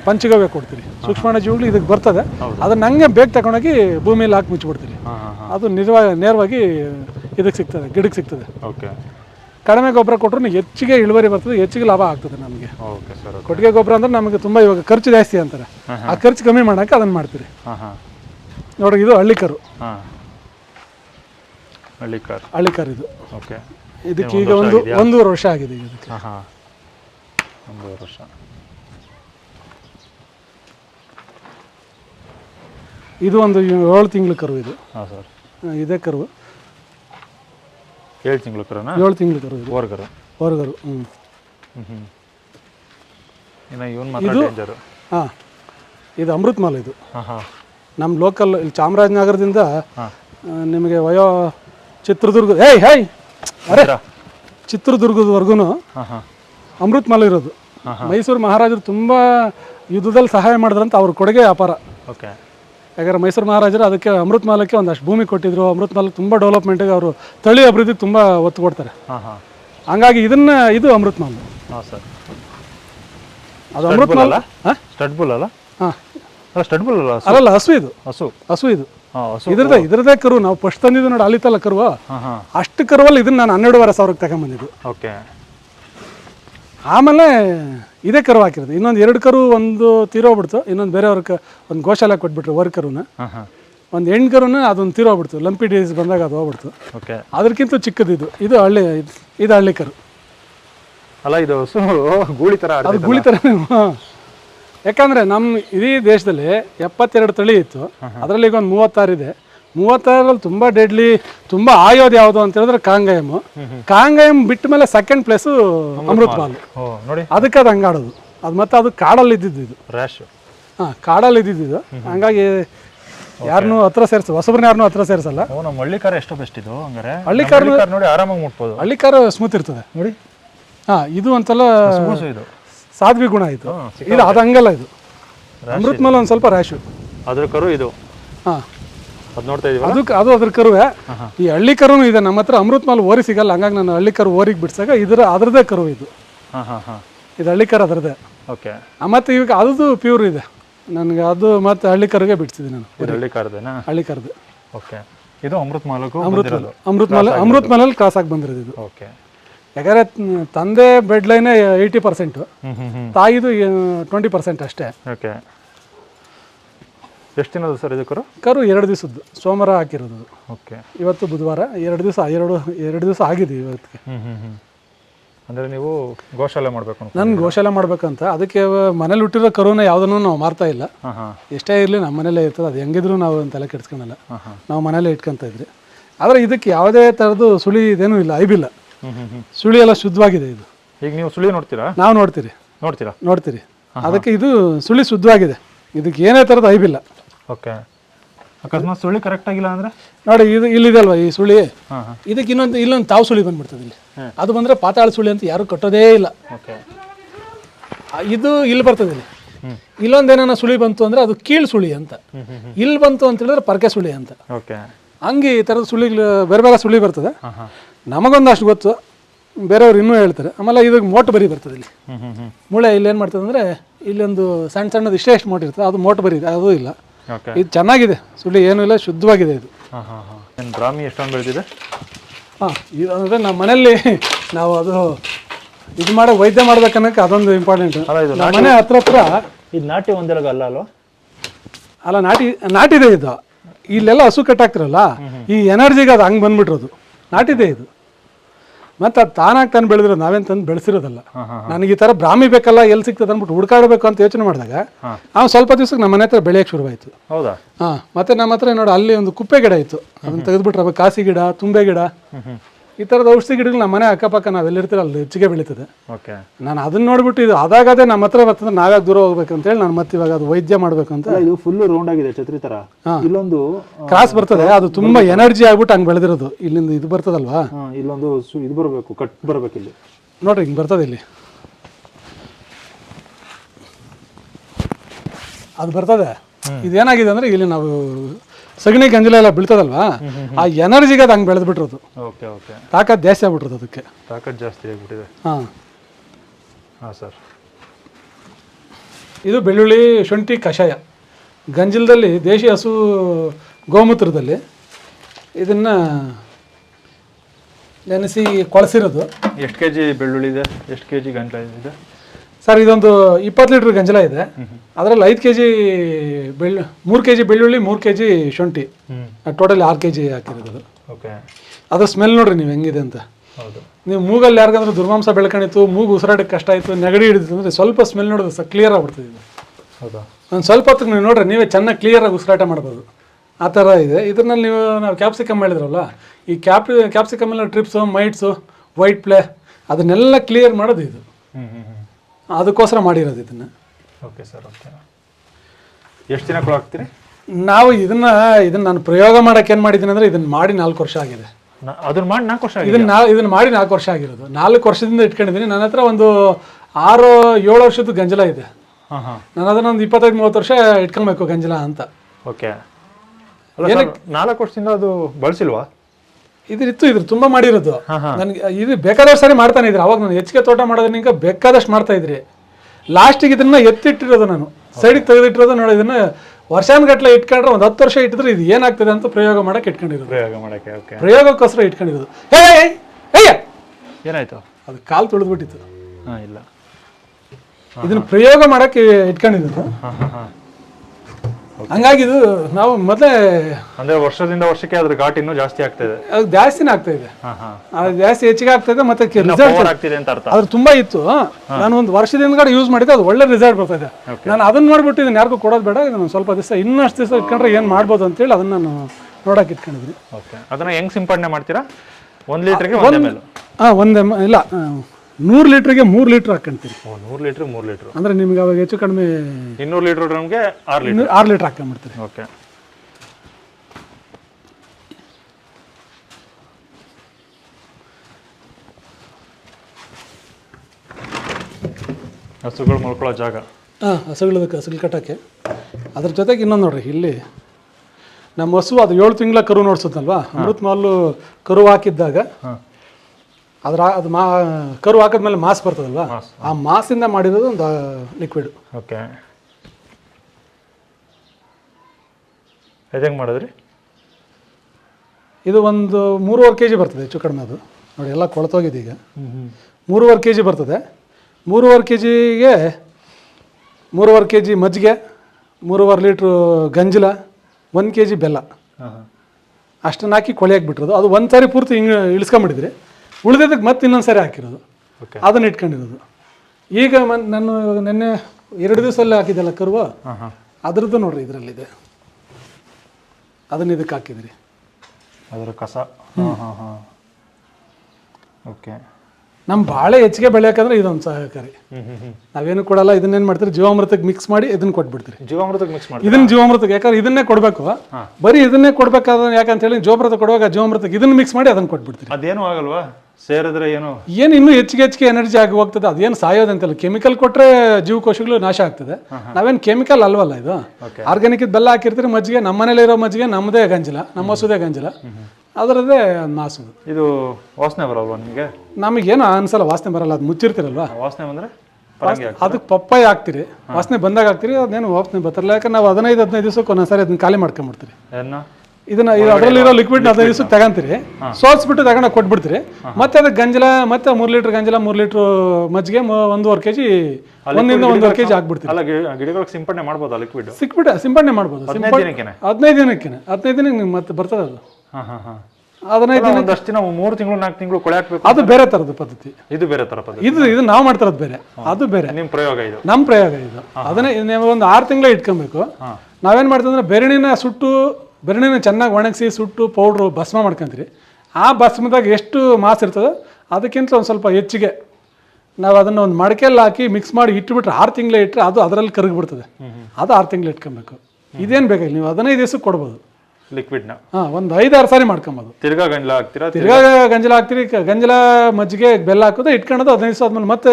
ಪಂಚಗವ್ಯ ಕೊಡ್ತೀರಿ. ಸೂಕ್ಷ್ಮಾಣ ಜೀವಿಗಳು ಇದಕ್ಕೆ ಬರ್ತದೆ. ಅದನ್ನ ಹಂಗೆ ಬೇಗ ತಗೊಂಡೋಗಿ ಭೂಮಿಯಲ್ಲಿ ಹಾಕಿ ಮುಚ್ಚಿಬಿಡ್ತೀರಿ ಅದು ನಿರ್ವಾ ನೇರವಾಗಿ ಇದಕ್ಕೆ ಸಿಗ್ತದೆ ಗಿಡಕ್ಕೆ ಸಿಗ್ತದೆ. ಓಕೆ. ಕಡಿಮೆ ಗೊಬ್ಬರ ಕೊಟ್ಟರು ಹೆಚ್ಚಿಗೆ ಇಳುವರಿ ಬರ್ತದೆ ಹೆಚ್ಚಿಗೆ ಲಾಭ ಆಗ್ತದೆ ನಮಗೆ. ಕೊಟ್ಟಿಗೆ ಗೊಬ್ಬರ ಅಂದ್ರೆ ನಮಗೆ ತುಂಬ ಇವಾಗ ಖರ್ಚು ಜಾಸ್ತಿ ಅಂತಾರೆ. ಆ ಖರ್ಚು ಕಮ್ಮಿ ಮಾಡೋಕೆ ಅದನ್ನು ಮಾಡ್ತೀರಿ. ನೋಡಿ ಇದು ಹಳ್ಳಿಕರು. ಹಳ್ಳಿ ಕಾರ್. ಹಳ್ಳಿಕರು ಇದು. ಓಕೆ. ಇದಕ್ಕೆ ಈಗ ಒಂದು ಒಂದೂವರೆ ವರ್ಷ ಆಗಿದೆ ಈಗ ಇದಕ್ಕೆ. ಹಾಂ ಹಾಂ ಒಂದೂವರೆ ವರ್ಷ. ಇದು ಒಂದು ಏಳು ತಿಂಗಳು ಕರು ಇದು. ಹಾಂ ಸರ್. ಇದೇ ಕರು. ಏಳು ತಿಂಗಳು ಕರನಾ? ಏಳು ತಿಂಗಳು ಕರು ಇದು. ಓರ್ಗರು ಹೊರಗರು ಹ್ಞೂ ಹ್ಞೂ ಹ್ಞೂ ಇನ್ನು ಇವನ್ ಮಾತ್ರ ಡೇಂಜರು ಹಾಂ ಇದು ಅಮೃತ್ ಮಾಲ್ ಇದು. ಹಾಂ ಹಾಂ ನಮ್ಮ ಲೋಕಲ್ ಇಲ್ಲಿ ಚಾಮರಾಜನಗರದಿಂದ ನಿಮಗೆ ವಯೋ ಚಿತ್ರದುರ್ಗ ಏಯ್ ಹೇಯ್ ಅರೆ ಚಿತ್ರದುರ್ಗದವರೆಗೂ ಅಮೃತ್ ಮಾಲ್ ಇರೋದು. ಮೈಸೂರು ಮಹಾರಾಜರು ತುಂಬ ಯುದ್ಧದಲ್ಲಿ ಸಹಾಯ ಮಾಡಿದ್ರಂತ ಅವ್ರ ಕೊಡುಗೆ ವ್ಯಾಪಾರ. ಓಕೆ. ಯಾಕಂದ್ರೆ ಮೈಸೂರು ಮಹಾರಾಜರು ಅದಕ್ಕೆ ಅಮೃತ್ ಮಾಲಕ್ಕೆ ಒಂದಷ್ಟು ಭೂಮಿ ಕೊಟ್ಟಿದ್ರು. ಅಮೃತ್ ಮಾಲ್ ತುಂಬ ಡೆವಲಪ್ಮೆಂಟಿಗೆ ಅವರು ತಳಿ ಅಭಿವೃದ್ಧಿ ತುಂಬ ಒತ್ತು ಕೊಡ್ತಾರೆ. ಹಂಗಾಗಿ ಇದನ್ನ ಇದು ಅಮೃತ್ ಮಾಲ್ ಹಾಂ ಸರ್. ಅದು ಅಮೃತ್ ಮಾಲ್ ಹಾಂ? ಸ್ಟಡ್ ಬುಲ್ ಅಲ್ಲ? ಹಾಂ. ಅಲ್ಲ ಸ್ಟಡ್ ಬುಲ್ ಅಲ್ಲ ಹಸು ಇದು. ಹಸು. ಹಸು ಇದು. ಹಸು ಇದ್ರದೇ ಕರು ನಾವು ಫಸ್ಟ್ ತಂದಿದ್ದು ನೋಡಿ ಅಲಿತಲ್ಲ ಕರುವ ಅಷ್ಟು ಕರುವಲ್ಲಿ ಇದನ್ನ ನಾನು ಹನ್ನೆರಡುವರೆ ಸಾವಿರಕ್ಕೆ ತಗೊಂಬಂದಿದ್ದು. ಓಕೆ. ಆಮೇಲೆ ಇದೇ ಕರು ಹಾಕಿರೋದು. ಇನ್ನೊಂದು ಎರಡು ಕರು ಒಂದು ತೀರೋಗ್ಬಿಡ್ತು ಇನ್ನೊಂದು ಬೇರೆಯವ್ರ ಒಂದು ಗೋಶಾಲೆ ಕೊಟ್ಬಿಟ್ರು ವರ್ ಕರುನ. ಹಾಂ ಹಾಂ. ಒಂದು ಹೆಣ್ಣು ಕರುನ ಅದೊಂದು ತೀರೋಗ್ಬಿಡ್ತು ಲಂಪಿ ಡೀಸ್ ಬಂದಾಗ ಅದು ಹೋಗ್ಬಿಡ್ತು. ಓಕೆ. ಅದಕ್ಕಿಂತ ಚಿಕ್ಕದಿದು ಇದು ಇದು ಹಳ್ಳಿ ಇದು- ಹಳ್ಳಿ ಕರು. ಅಲ್ಲ ಇದು ಹಸು ಗೂಳಿ ಥರ ಅದು ಗೂಳಿ ಗುಳಿ ಥರ ಯಾಕಂದರೆ ನಮ್ಮ ಇಡೀ ದೇಶದಲ್ಲಿ ಎಪ್ಪತ್ತೆರಡು ತಳಿ ಇತ್ತು. ಅದರಲ್ಲಿ ಈಗ ಒಂದು ಮೂವತ್ತಾರು ಇದೆ. ಮೂವತ್ತಾರಲ್ಲಿ ತುಂಬ ಡೆಡ್ಲಿ ತುಂಬ ಆಯೋದು ಯಾವುದು ಅಂತ ಹೇಳಿದ್ರೆ ಕಾಂಗಾಯಮ್ ಕಾಂಗಾಯಮ್ ಬಿಟ್ಟ ಮೇಲೆ ಸೆಕೆಂಡ್ ಪ್ಲೇಸು ಅಮೃತ್ ಬಾಲ್ ನೋಡಿ. ಅದಕ್ಕೆ ಅದು ಹಂಗಾಡೋದು. ಅದು ಮತ್ತೆ ಅದು ಕಾಡಲ್ಲಿ ಇದ್ದಿದ್ದು ಇದು. ರ್ಯಾಶ್ ಹಾಂ ಕಾಡಲ್ಲಿ ಇದ್ದಿದ್ದು ಹಂಗಾಗಿ ಯಾರನ್ನೂ ಹತ್ರ ಸೇರಿಸ ಹೊಸಬ್ರನ್ನ ಯಾರನ್ನೂ ಹತ್ರ ಸೇರಿಸಲ್ಲ. ನಮ್ಮ ಹಳ್ಳಿ ಕಾರ್ ಎಷ್ಟು ಬೆಸ್ಟ್ ಇದು ಹಂಗಾರೆ. ಹಳ್ಳಿ ಕಾರ್ ನೋಡಿ ಆರಾಮಾಗಿ ಮುಟ್ಬೋದು. ಹಳ್ಳಿ ಕಾರು ಸ್ಮೂತ್ ಇರ್ತದೆ. ನೋಡಿ. ಹಾಂ ಇದು ಒಂದ್ಸಲ ಕೂಸು ಇದು. ಸಾಧ್ವಿ ಗುಣ ಆಯಿತು ಇಲ್ಲ ಇದು ಅದು ಹಂಗಲ್ಲ ಇದು. ಅಮೃತ್ ಮೇಲೆ ಒಂದು ಸ್ವಲ್ಪ ರ್ಯಾಶು ಅದ್ರ ಕರು ಇದು. ಹಾಂ. ಅದು ನೋಡ್ತಾ ಇದೀವಿ ಅದಕ್ಕೆ ಅದು ಅದ್ರ ಕರುವೆ. ಈ ಹಳ್ಳಿ ಕರುನು ಇದೆ ನಮ್ಮ ಹತ್ರ ಅಮೃತ್ ಮಾಲ್ ಓರಿ ಸಿಗಲ್ಲ ಹಂಗಾಗಿ ನಾನು ಹಳ್ಳಿ ಕರು ಓರಿಗೆ ಬಿಡ್ಸಾಗ ಇದರ ಅದ್ರದ್ದೇ ಕರು ಇದು. ಹಾಂ ಹಾಂ ಹಾಂ. ಇದು ಹಳ್ಳಿ ಕರು ಅದರದ್ದೇ. ಓಕೆ. ಮತ್ತು ಈಗ ಅದು ಪ್ಯೂರ್ ಇದೆ. ನನಗೆ ಅದು ಮತ್ತೆ ಹಳ್ಳಿ ಕರುಗೆ ಬಿಡ್ಸಿದೆ ನಾನು ಇದು ಹಳ್ಳಿ ಕಾರ್ದೇನಾ? ಹಳ್ಳಿ ಕರ್ದು. ಓಕೆ. ಇದು ಅಮೃತ್ ಮಾಲಕ್ಕೂ ಅಮೃತ್ ಅಮೃತ್ ಮಾಲ್ ಅಮೃತ್ ಮಾಲಲ್ಲಿ ಕ್ರಾಸ್ ಆಗಿ ಬಂದಿರೋದು ಇದು. ಓಕೆ. ಯಾಕಂದರೆ ತಂದೆ ಬೆಡ್ ಲೈನೇ ಏಯ್ಟಿ ಪರ್ಸೆಂಟು ತಾಯಿದು ಟ್ವೆಂಟಿ ಪರ್ಸೆಂಟ್ ಅಷ್ಟೇ. ಓಕೆ. ಎಷ್ಟು ದಿನದ ಸರ್ ಇದು ಕರು? ಕರು ಎರಡು ದಿವಸದ್ದು. ಸೋಮವಾರ ಹಾಕಿರೋದು. ಓಕೆ. ಇವತ್ತು ಬುಧವಾರ ಎರಡು ದಿವಸ ಎರಡು ಎರಡು ದಿವಸ ಆಗಿದೆ ಇವತ್ತಿಗೆ. ಅಂದರೆ ನೀವು ಗೋಶಾಲೆ ಮಾಡಬೇಕು ನಾನು ಗೋಶಾಲೆ ಮಾಡ್ಬೇಕಂತ ಅದಕ್ಕೆ ಮನೇಲಿ ಹುಟ್ಟಿರೋ ಕರುನ ಯಾವುದನ್ನು ನಾವು ಮಾರ್ತಾ ಇಲ್ಲ. ಎಷ್ಟೇ ಇರಲಿ ನಮ್ಮ ಮನೇಲೇ ಇರ್ತದೆ ಅದು ಹೆಂಗಿದ್ರು ನಾವು ತಲೆ ಕೆಡ್ಸ್ಕೊಳಲ್ಲ ನಾವು ಮನೇಲೇ ಇಟ್ಕೊಂತ ಇದ್ರಿ. ಆದರೆ ಇದಕ್ಕೆ ಯಾವುದೇ ಥರದ್ದು ಸುಳಿ ಇದೇನೂ ಇಲ್ಲ ಐಬಿಲ್ಲ. ಸುಳಿ ಎಲ್ಲ ಶುದ್ಧವಾಗಿದೆ ಇದು. ಈಗ ನೀವು ಸುಳಿ ನೋಡ್ತೀರಾ? ನಾವು ನೋಡ್ತೀರಿ. ನೋಡ್ತೀರಾ? ನೋಡ್ತೀರಿ. ಅದಕ್ಕೆ ಇದು ಸುಳಿ ಶುದ್ಧವಾಗಿದೆ. ಇದಕ್ಕೆ ಏನೇ ಥರದ ಐಬಿಲ್ಲ ಓಕೆ. ಅಕಸ್ಮಾತ್ ಸುಳಿ ಕರೆಕ್ಟ್ ಆಗಿಲ್ಲ ಅಂದ್ರೆ? ನೋಡಿ ಇದು ಇಲ್ಲಿದೆ ಅಲ್ವಾ ಈ ಸುಳಿ? ಇದಕ್ಕೆ ಇನ್ನೊಂದು ಇಲ್ಲೊಂದು ತಾವು ಸುಳಿ ಬಂದ್ಬಿಡ್ತದೆ ಇಲ್ಲಿ. ಅದು ಬಂದ್ರೆ ಪಾತಾಳ ಸುಳಿ ಅಂತ ಯಾರು ಕಟ್ಟೋದೇ ಇಲ್ಲ. ಓಕೆ. ಇದು ಇಲ್ಲಿ ಬರ್ತದೆ ಇಲ್ಲಿ. ಇಲ್ಲೊಂದ್ ಏನಾನ ಸುಳಿ ಬಂತು ಅಂದ್ರೆ ಅದು ಕೀಳ್ ಸುಳಿ ಅಂತ. ಇಲ್ಲಿ ಬಂತು ಅಂತ ಹೇಳಿದ್ರೆ ಪರ್ಕೆ ಸುಳಿ ಅಂತ. ಓಕೆ. ಹಂಗೆ ಈ ಥರದ ಸುಳಿಗಳು ಬೇರೆ ಬೇರೆ ಸುಳಿ ಬರ್ತದೆ. ಹಾಂ ಹಾಂ ನಮಗೊಂದು ಅಷ್ಟು ಗೊತ್ತು. ಬೇರೆಯವ್ರು ಇನ್ನೂ ಹೇಳ್ತಾರೆ. ಆಮೇಲೆ ಇದಕ್ಕೆ ಮೋಟ್ ಬರಿ ಬರ್ತದೆ ಇಲ್ಲಿ. ಮೂಳೆ ಇಲ್ಲಿ ಏನು ಮಾಡ್ತದೆ ಅಂದರೆ ಇಲ್ಲೊಂದು ಸಣ್ಣ ಸಣ್ಣದು ಇಷ್ಟೇ ಎಷ್ಟು ಮೋಟ್ ಇರ್ತದೆ. ಅದು ಮೋಟ್ ಬರಿ ಅದು ಇಲ್ಲ. ಇದು ಚೆನ್ನಾಗಿದೆ. ಸುಳ್ಳಿ ಏನೂ ಇಲ್ಲ. ಶುದ್ಧವಾಗಿದೆ ಇದು. ಎಷ್ಟೊಂದು ಬೆಳೆದಿದೆ? ಹಾಂ ಇದು ಅಂದರೆ ನಮ್ಮ ಮನೆಯಲ್ಲಿ ನಾವು ಅದು ಇದು ಮಾಡೋ ವೈದ್ಯ ಮಾಡ್ಬೇಕನ್ನೋಕೆ ಅದೊಂದು ಇಂಪಾರ್ಟೆಂಟ್ ಇದು ಮನೆ ಹತ್ರ ಹತ್ರ ಇದು ನಾಟಿ ಒಂದೆಲಗ ಅಲ್ಲ ಅಲ್ವಾ? ಅಲ್ಲ ನಾಟಿ ನಾಟಿದೆ ಇದು. ಇಲ್ಲೆಲ್ಲ ಹಸು ಕಟ್ಟಾಕ್ತಿರಲ್ಲ? ಈ ಎನರ್ಜಿಗೆ ಅದು ಹಂಗೆ ಬಂದ್ಬಿಟ್ರದು. ನಾಟಿದೆ ಇದು. ಮತ್ತು ಅದು ತಾನಾಗಿ ತಾನು ಬೆಳೆದಿರೋದು ನಾವೇನು ತಂದು ಬೆಳೆಸಿರೋದಲ್ಲ. ನನಗೆ ಈ ಥರ ಬ್ರಾಹ್ಮಿ ಬೇಕಲ್ಲ ಎಲ್ಲಿ ಸಿಗ್ತದೆ ಅಂದ್ಬಿಟ್ಟು ಹುಡ್ಕಾಡಬೇಕು ಅಂತ ಯೋಚನೆ ಮಾಡಿದಾಗ ನಾವು ಸ್ವಲ್ಪ ದಿವ್ಸಕ್ಕೆ ನಮ್ಮ ಮನೆ ಹತ್ರ ಬೆಳೆಯೋಕ್ಕೆ ಶುರುವಾಯಿತು. ಹೌದಾ? ಹಾಂ ಮತ್ತು ನಮ್ಮ ಹತ್ರ ನೋಡಿ ಅಲ್ಲಿ ಒಂದು ಕುಪ್ಪೆ ಗಿಡ ಇತ್ತು. ಅದನ್ನು ತೆಗೆದುಬಿಟ್ರೆ ಕಾಸಿ ಗಿಡ ತುಂಬೆ ಗಿಡ. ಈ ಥರದ ಔಷಧಿ ಗಿಡಗಳು ನಮ್ಮ ಮನೆ ಅಕ್ಕಪಕ್ಕ ನಾವೆಲ್ಲಿರ್ತೀರ ಅಲ್ಲಿ ಹೆಚ್ಚಿಗೆ ಬೆಳೀತದೆ. ಓಕೆ. ನಾನು ಅದನ್ನ ನೋಡ್ಬಿಟ್ಟು ಇದು ಅದಾಗದೇ ನಮ್ಮ ಹತ್ರ ಬರ್ತದೆ ನಾವ್ಯಾಕೆ ದೂರ ಹೋಗ್ಬೇಕಂತ ಅಂತೇಳಿ ನಾನು ಮತ್ತೆ ಇವಾಗ ಅದು ವೈದ್ಯ ಮಾಡ್ಬೇಕಂತ ಅಂತ. ಇದು ಫುಲ್ ರೌಂಡ್ ಆಗಿದೆ ಛತ್ರಿ ತರ. ಇಲ್ಲೊಂದು ಕ್ರಾಸ್ ಬರ್ತದೆ ಅದು ತುಂಬಾ ಎನರ್ಜಿ ಆಗ್ಬಿಟ್ಟು ಹಂಗೆ ಬೆಳೆದಿರೋದು. ಇಲ್ಲಿಂದ ಇದು ಬರ್ತದಲ್ವಾ? ಇಲ್ಲೊಂದು ಸು- ಇದು ಬರಬೇಕು ಕಟ್ ಬರಬೇಕು ಇಲ್ಲಿ. ನೋಡ್ರಿ ಹಿಂಗೆ ಬರ್ತದೆ ಇಲ್ಲಿ. ಅದು ಬರ್ತದೆ. ಇದೇನಾಗಿದೆ ಅಂದ್ರೆ ಇಲ್ಲಿ ನಾವು ಸಗಣಿ ಗಂಜಲ ಎಲ್ಲ ಬೀಳ್ತದಲ್ವಾ? ಆ ಎನರ್ಜಿಗೆ ಅದು ಹಂಗೆ ಬೆಳೆದ್ಬಿಟ್ರದು ಓಕೆ ಓಕೆ. ತಾಕತ್ ಜಾಸ್ತಿ ಆಗ್ಬಿಟ್ರದು ಅದಕ್ಕೆ. ತಾಕತ್ ಜಾಸ್ತಿ ಆಗಿಬಿಟ್ಟಿದೆ. ಹಾಂ. ಹಾಂ ಸರ್. ಇದು ಬೆಳ್ಳುಳ್ಳಿ ಶುಂಠಿ ಕಷಾಯ. ಗಂಜಲದಲ್ಲಿ ದೇಶಿ ಹಸು ಗೋಮೂತ್ರದಲ್ಲಿ ಇದನ್ನ ನೆನೆಸಿ ಕೊಳಸಿರೋದು. ಎಷ್ಟು ಕೆ ಜಿ ಬೆಳ್ಳುಳ್ಳಿ ಇದೆ? ಎಷ್ಟು ಕೆ ಜಿ ಗಂಟಲ ಇದೆ? ಸರ್ ಇದೊಂದು ಇಪ್ಪತ್ತು ಲೀಟ್ರ್ ಗಂಜಲ ಇದೆ. ಅದರಲ್ಲಿ ಐದು ಕೆ ಜಿ ಬೆಳ್ಳು ಮೂರು ಕೆ ಜಿ ಬೆಳ್ಳುಳ್ಳಿ ಮೂರು ಕೆ ಜಿ ಶುಂಠಿ ಟೋಟಲ್ ಆರು ಕೆ ಜಿ ಹಾಕಿರೋದು. ಓಕೆ. ಅದು ಸ್ಮೆಲ್ ನೋಡ್ರಿ ನೀವು ಹೆಂಗಿದೆ ಅಂತ. ಹೌದು. ನೀವು ಮೂಗಲ್ಲಿ ಯಾರಿಗಾದ್ರೂ ದುರ್ಮಾಂಸ ಬೆಳ್ಕಣಿತ್ತು ಮೂಗು ಉಸಿರಾಡಕ್ಕೆ ಕಷ್ಟ ಆಯಿತು ನೆಗಡಿ ಹಿಡಿದಿತ್ತು ಅಂದರೆ ಸ್ವಲ್ಪ ಸ್ಮೆಲ್ ನೋಡಿದ್ರೆ ಸರ್ ಕ್ಲಿಯರ್ ಆಗ್ಬಿಡ್ತದೆ ಇದು. ಹೌದಾ? ಒಂದು ಸ್ವಲ್ಪ ಹೊತ್ತಿಗೆ ನೀವು ನೋಡ್ರಿ ನೀವೇ ಚೆನ್ನಾಗಿ ಕ್ಲಿಯರಾಗಿ ಉಸಿರಾಟ ಮಾಡ್ಬೋದು. ಆ ಥರ ಇದೆ. ಇದರಲ್ಲಿ ನೀವು ನಾವು ಕ್ಯಾಪ್ಸಿಕಮ್ ಹೇಳಿದ್ರಲ್ಲ ಈ ಕ್ಯಾಪ್ ಕ್ಯಾಪ್ಸಿಕಮೆಲ್ಲ ಟ್ರಿಪ್ಸು ಮೈಟ್ಸು ವೈಟ್ ಪ್ಲೇ ಅದನ್ನೆಲ್ಲ ಕ್ಲಿಯರ್ ಮಾಡೋದು ಇದು. ಅದಕ್ಕೋಸ್ಕರ ಮಾಡಿರೋದು ಇದನ್ನು. ಓಕೆ ಸರ್ ಓಕೆ ಎಷ್ಟು ದಿನ ಹಾಕ್ತೀರಿ? ನಾವು ಇದನ್ನ ಇದನ್ನ ನಾನು ಪ್ರಯೋಗ ಮಾಡಕ್ಕೆ ಏನು ಮಾಡಿದ್ದೀನಿ ಅಂದರೆ ಇದನ್ನ ಮಾಡಿ ನಾಲ್ಕು ವರ್ಷ ಆಗಿದೆ. ಅದನ್ನ ಮಾಡಿ ನಾಲ್ಕು ವರ್ಷ ಇದನ್ನ ನಾ ಇದನ್ನ ಮಾಡಿ ನಾಲ್ಕು ವರ್ಷ ಆಗಿರೋದು. ನಾಲ್ಕು ವರ್ಷದಿಂದ ಇಟ್ಕೊಂಡಿದ್ದೀನಿ. ನನ್ನ ಹತ್ರ ಒಂದು ಆರು ಏಳು ವರ್ಷದ ಗಂಜಲ ಇದೆ. ಹಾಂ ಹಾಂ. ನಾನು ಅದನ್ನ ಒಂದು ಇಪ್ಪತ್ತೈದು ಮೂವತ್ತು ವರ್ಷ ಇಟ್ಕೊಬೇಕು ಗಂಜಲ ಅಂತ. ಓಕೆ ನಾಲ್ಕು ವರ್ಷದಿಂದ ಅದು ಬಳಸಿಲ್ವಾ? ಇದಿತ್ತು ಇದ್ರ ತುಂಬಾ ಮಾಡಿರೋದು. ನನಗೆ ಇದು ಬೇಕಾದಷ್ಟು ಸರಿ ಮಾಡ್ತಾನೆ ಇದ್ರೆ. ಅವಾಗ ನಾನು ಹೆಚ್ಚಿಗೆ ತೋಟ ಮಾಡೋದ್ರಿಂದ ಬೇಕಾದಷ್ಟು ಮಾಡ್ತಾ ಇದ್ರಿ. ಲಾಸ್ಟಿಗೆ ಇದನ್ನ ಎತ್ತಿಟ್ಟಿರೋದು ನಾನು. ಸೈಡಿಗೆ ತೆಗೆದಿಟ್ಟಿರೋದು ನೋಡಿ ಇದನ್ನ ವರ್ಷಾನುಗಟ್ಲೆ ಇಟ್ಕೊಂಡ್ರೆ ಒಂದು ಹತ್ತು ವರ್ಷ ಇಟ್ಟಿದ್ರೆ ಇದು ಏನಾಗ್ತದೆ ಅಂತ ಪ್ರಯೋಗ ಮಾಡಕ್ಕೆ ಇಟ್ಕೊಂಡಿರೋದು. ಪ್ರಯೋಗ ಮಾಡಕ್ಕೆ ಓಕೆ. ಪ್ರಯೋಗಕ್ಕೋಸ್ಕರ ಇಟ್ಕೊಂಡಿರೋದು. ಹೇ ಏನಾಯ್ತು? ಅದು ಕಾಲು ತುಳಿದ್ಬಿಟ್ಟಿತ್ತು. ಹಾಂ ಇಲ್ಲ. ಇದನ್ನ ಪ್ರಯೋಗ ಮಾಡಕ್ಕೆ ಇಟ್ಕೊಂಡಿದ್ರು ಹಂಗಾಗಿ ಇದು ನಾವು ಮೊದಲೇ ಅಂದ್ರೆ ವರ್ಷದಿಂದ ವರ್ಷಕ್ಕೆ ಅದ್ರ ಘಾಟ್ ಇನ್ನೂ ಜಾಸ್ತಿ ಆಗ್ತಾ ಇದೆ. ಅದು ಜಾಸ್ತಿನೇ ಆಗ್ತಾ ಇದೆ. ಅದು ಜಾಸ್ತಿ ಹೆಚ್ಚಿಗೆ ಆಗ್ತಾ ಇದೆ ಮತ್ತೆ ರಿಸಲ್ಟ್ ಆಗ್ತಿದೆ ಅಂತ ಅರ್ಥ. ಅದ್ರ ತುಂಬಾ ಇತ್ತು. ನಾನು ಒಂದು ವರ್ಷದಿಂದ ಹಿಂದ್ಗಡೆ ಯೂಸ್ ಮಾಡಿದ್ದೆ ಅದು ಒಳ್ಳೆ ರಿಸಲ್ಟ್ ಬರ್ತಾ ಇದೆ. ನಾನು ಅದನ್ನ ನೋಡ್ಬಿಟ್ಟಿದ್ದೀನಿ ಯಾರಿಗೂ ಕೊಡೋದು ಬೇಡ ನಾನು ಸ್ವಲ್ಪ ದಿವಸ ಇನ್ನಷ್ಟು ದಿವಸ ಇಟ್ಕೊಂಡ್ರೆ ಏನು ಮಾಡ್ಬೋದು ಅಂತೇಳಿ ಅದನ್ನ ನಾನು ನೋಡಕ್ಕೆ ಇಟ್ಕೊಂಡಿದ್ದೀನಿ. ಅದನ್ನ ಹೆಂಗ್ ಸಿಂಪಡಣೆ ಮಾಡ್ತೀರಾ? ಒಂದು ಲೀಟರ್ಗೆ ಒಂದು ಹಾಂ ಒಂದು ಇಲ್ಲ ನೂರು ಲೀಟ್ರಿಗೆ ಮೂರು ಲೀಟ್ರ್ ಹಾಕೊಂತೀರಿ ನೂರು ಲೀಟ್ರ್ ಮೂರು ಲೀಟ್ರ್. ಅಂದ್ರೆ ನಿಮ್ಗೆ ಅವಾಗ ಹೆಚ್ಚು ಕಡಿಮೆ ಇನ್ನೂರು ಲೀಟ್ರ್ ಡ್ರಮ್ಗೆ ಆರು ಲೀಟರ್. ಆರು ಲೀಟ್ರ್ ಹಾಕೊಂಬಿಡ್ತೀರಿ ಓಕೆ. ಹಸುಗಳು ಮಲ್ಕೊಳ್ಳೋ ಜಾಗ. ಹಾಂ ಹಸುಗಳದಕ್ಕೆ ಹಸುಗಳು ಕಟ್ಟೋಕ್ಕೆ. ಅದ್ರ ಜೊತೆಗೆ ಇನ್ನೊಂದು ನೋಡ್ರಿ ಇಲ್ಲಿ ನಮ್ಮ ಹಸು ಅದು ಏಳು ತಿಂಗಳ ಕರು ನೋಡ್ಸುತ್ತಲ್ವಾ? ಅಮೃತ್ ಮಾಲು ಕರು ಹಾಕಿದ್ದಾಗ ಹಾಂ. ಅದ್ರ ಅದು ಮಾ ಕರು ಹಾಕಿದ್ಮೇಲೆ ಮಾಸ್ ಬರ್ತದಲ್ವಾ. ಆ ಮಾಸಿಂದ ಮಾಡಿರೋದು ಒಂದು ಲಿಕ್ವಿಡ್ ಓಕೆ. ಹೆಂಗೆ ಮಾಡಿದ್ರಿ? ಇದು ಒಂದು ಮೂರುವರೆ ಕೆ ಜಿ ಬರ್ತದೆ ಹೆಚ್ಚು ಕಡಿಮೆ ಅದು. ನೋಡಿ ಎಲ್ಲ ಕೊಳತೋಗಿದೆ ಈಗ. ಮೂರುವರೆ ಕೆ ಜಿ ಬರ್ತದೆ. ಮೂರುವರೆ ಕೆ ಜಿಗೆ ಮೂರುವರೆ ಕೆ ಜಿ ಮಜ್ಜಿಗೆ ಮೂರುವರೆ ಲೀಟ್ರು ಗಂಜಲ ಒಂದು ಕೆ ಜಿ ಬೆಲ್ಲ ಅಷ್ಟನ್ನು ಹಾಕಿ ಕೊಳೆಯಾಗಿ ಬಿಟ್ಟಿರೋದು ಅದು ಒಂದು ಸಾರಿ ಪೂರ್ತಿ ಹಿಂಗೆ ಇಳಿಸ್ಕೊಂಬಿಟ್ಟಿದ್ರಿ. ಉಳಿದಿದ್ದಕ್ಕೆ ಮತ್ತೆ ಇನ್ನೊಂದು ಸಾರಿ ಹಾಕಿರೋದು. ಅದನ್ನ ಇಟ್ಕೊಂಡಿರೋದು. ಈಗ ಮನ್ ನಾನು ಇವಾಗ ನಿನ್ನೆ ಎರಡು ದಿವಸದಲ್ಲಿ ಹಾಕಿದ್ದೆಲ್ಲ ಕರುವ? ಅದ್ರದ್ದು ನೋಡ್ರಿ ಇದರಲ್ಲಿದೆ. ಅದನ್ನ ಇದಕ್ಕೆ ಹಾಕಿದ್ರಿ. ಅದರ ಕಸ. ಹಾಂ ಹಾಂ ಹಾಂ. ಓಕೆ ನಮ್ಮ ಬಾಳೆ ಹೆಚ್ಚಿಗೆ ಬೆಳೆಯಕಂದ್ರೆ ಇದೊಂದು ಸಹಕಾರಿ. ನಾವೇನು ಕೊಡಲ್ಲ ಇದನ್ನೇನು ಮಾಡ್ತೀರಿ? ಜೀವಾಮೃತಕ್ಕೆ ಮಿಕ್ಸ್ ಮಾಡಿ ಇದನ್ನ ಕೊಟ್ಬಿಡ್ತೀರಿ. ಜೀವಾಮೃತಕ್ಕೆ ಮಿಕ್ಸ್ ಮಾಡಿ ಇದನ್ನ ಜೀವಾಮೃತಕ್ಕೆ ಯಾಕಂದ್ರೆ ಇದನ್ನೇ ಕೊಡಬೇಕು. ಬರೀ ಇದನ್ನೇ ಕೊಡ್ಬೇಕಾದ್ರೆ ಯಾಕಂತ ಹೇಳಿ ಜೀವಾಮೃತ ಕೊಡುವಾಗ ಜೀವಾಮೃತಕ್ಕೆ ಇದನ್ನ ಮಿಕ್ಸ್ ಮಾಡಿ ಅದನ್ನ ಕೊಟ್ಬಿಡ್ತೀರಿ. ಅದೇನು ಆಗಲ್ವಾ? ಸೇರಿದ್ರೆ ಏನು? ಏನು ಇನ್ನೂ ಹೆಚ್ಚಿಗೆ ಹೆಚ್ಚಿಗೆ ಎನರ್ಜಿ ಆಗಿ ಹೋಗ್ತದೆ ಅದೇನು ಸಾಯೋದಂತಲ್ಲ ಕೆಮಿಕಲ್ ಕೊಟ್ಟರೆ ಜೀವಕೋಶಗಳು ನಾಶ ಆಗ್ತದೆ. ನಾವೇನು ಕೆಮಿಕಲ್ ಅಲ್ವಲ್ಲ ಇದು? ಆರ್ಗ್ಯಾನಿಕ್ ಬೆಲ್ಲ ಹಾಕಿರ್ತೀರಿ ಮಜ್ಜಿಗೆ ನಮ್ಮ ಮನೇಲಿ ಇರೋ ಮಜ್ಜಿಗೆ ನಮ್ಮದೇ ಗಂಜಲ ನಮ್ಮ ಹಸುದೇ ಗಂಜಲ. ಅದರದ್ದೇ ಮಾಸು ಇದು ವಾಸನೆ ಬರಲ್ವಾ ನಿಮಗೆ? ನಮಗೇನು ಅನ್ಸಲ್ಲ ವಾಸನೆ ಬರಲ್ಲ ಅದು ಮುಚ್ಚಿರ್ತೀರಲ್ವಾ? ವಾಸನೆ ಬಂದರೆ ಅದಕ್ಕೆ ಪಪ್ಪಾಯ ಹಾಕ್ತೀರಿ. ವಾಸನೆ ಬಂದಾಗ ಹಾಕ್ತೀರಿ ಅದೇನು ವಾಸನೆ ಬರ್ತಾರಲ್ಲ ಯಾಕಂದ್ರೆ ನಾವು ಹದಿನೈದು ಹದಿನೈದು ದಿವಸಕ್ಕೆ ಒಂದೊಂದ್ಸರಿ ಅದನ್ನ ಖಾಲಿ ಮಾಡ್ಕೊಂಬಿಡ್ತೀರಿ. ಇದನ್ನ ಇದು ಅದರಲ್ಲಿರೋ ಲಿಕ್ವಿಡ್ ಹದಿನೈದು ದಿವಸಕ್ಕೆ ತಗೊಂತೀರಿ. ಸೋಸ್ಬಿಟ್ಟು ತಗೊಂಡ ಕೊಟ್ಬಿಡ್ತೀರಿ. ಮತ್ತೆ ಅದಕ್ಕೆ ಗಂಜಲ ಮತ್ತೆ ಮೂರು ಲೀಟ್ರ್ ಗಂಜಲ ಮೂರು ಲೀಟ್ರ್ ಮಜ್ಜಿಗೆ ಒಂದೂವರೆ ಕೆಜಿ ಒಂದಿಂದ ಒಂದೂವರೆ ಕೆಜಿ ಅಲ್ಲ ಗಿ- ಗಿಡಗಳಿಗೆ ಸಿಂಪಡಣೆ ಮಾಡ್ಬೋದು ಲಿಕ್ವಿಡ್ ಸಿಕ್ಬಿಟ್ಟು ಸಿಂಪಡಣೆ ಮಾಡ್ಬೋದು. ಹದಿನೈದು ದಿನಕ್ಕೇನೆ? ಹದಿನೈದು ದಿನಕ್ಕೆ ಹದಿನೈದು ದಿನಕ್ಕೆ ಮತ್ತೆ ಬರ್ತದೆ ಅದು ಹದಿನೈದು ದಿನ ಒಂದಷ್ಟು ದಿನ ಮೂರು ತಿಂಗಳು ನಾಲ್ಕು ತಿಂಗಳು ಕೊಳೆ ಹಾಕ್ಬೇಕು ಅದು ಬೇರೆ ತರದ ಪದ್ಧತಿ. ಇದು ಬೇರೆ ತರ ಪದ್ಧತಿ. ಇದು ಇದು ನಾವು ಮಾಡ್ತಿರೋದು ಬೇರೆ. ಅದು ಬೇರೆ. ನಿಮ್ಮ ಪ್ರಯೋಗ ಇದು. ನಮ್ಮ ಪ್ರಯೋಗ ಇದು. ಅದನ್ನೇ ನೀವು ಒಂದು ಆರು ತಿಂಗಳೇ ಇಟ್ಕೊಬೇಕು. ನಾವೇನು ಮಾಡ್ತೀವಿ ಅಂದ್ರೆ ಬೆರಣಿನ ಸುಟ್ಟು ಬೆರಣಿನ ಚೆನ್ನಾಗಿ ಒಣಗಿಸಿ ಸುಟ್ಟು ಪೌಡ್ರು ಭಸ್ಮ ಮಾಡ್ಕೊಂತೀರಿ. ಆ ಭಸ್ಮದಾಗ ಎಷ್ಟು ಮಾಸ್ ಇರ್ತದೋ ಅದಕ್ಕಿಂತ ಒಂದು ಸ್ವಲ್ಪ ಹೆಚ್ಚಿಗೆ ನಾವು ಅದನ್ನು ಒಂದು ಮಡಕೆಯಲ್ಲಿ ಹಾಕಿ ಮಿಕ್ಸ್ ಮಾಡಿ ಇಟ್ಬಿಟ್ರೆ ಆರು ತಿಂಗಳೇ ಇಟ್ಟರೆ ಅದು ಅದರಲ್ಲಿ ಕರಗಿಬಿಡ್ತದೆ. ಅದು ಆರು ತಿಂಗಳು ಇಟ್ಕೊಬೇಕು. ಇದೇನು ಬೇಕಾಗಿಲ್ಲ ನೀವು ಹದಿನೈದು ದಿವಸಕ್ಕೆ ಕೊಡ್ಬೋದು. ಲಿಕ್ವಿಡ್ನ ಹಾಂ ಒಂದು ಐದಾರು ಸಾರಿ ಮಾಡ್ಕೊಂಬೋದು. ತಿರ್ಗಾ ಗಂಜಲ ಹಾಕ್ತೀರಾ? ತಿರ್ಗಾ ಗಂಜಲ ಹಾಕ್ತೀರಿ ಗಂಜಲ ಮಜ್ಜಿಗೆ ಬೆಲ್ಲ ಹಾಕೋದು ಇಟ್ಕೊಳ್ಳೋದು ಹದಿನೈದು ದಿವಸ ಆದ್ಮೇಲೆ ಮತ್ತೆ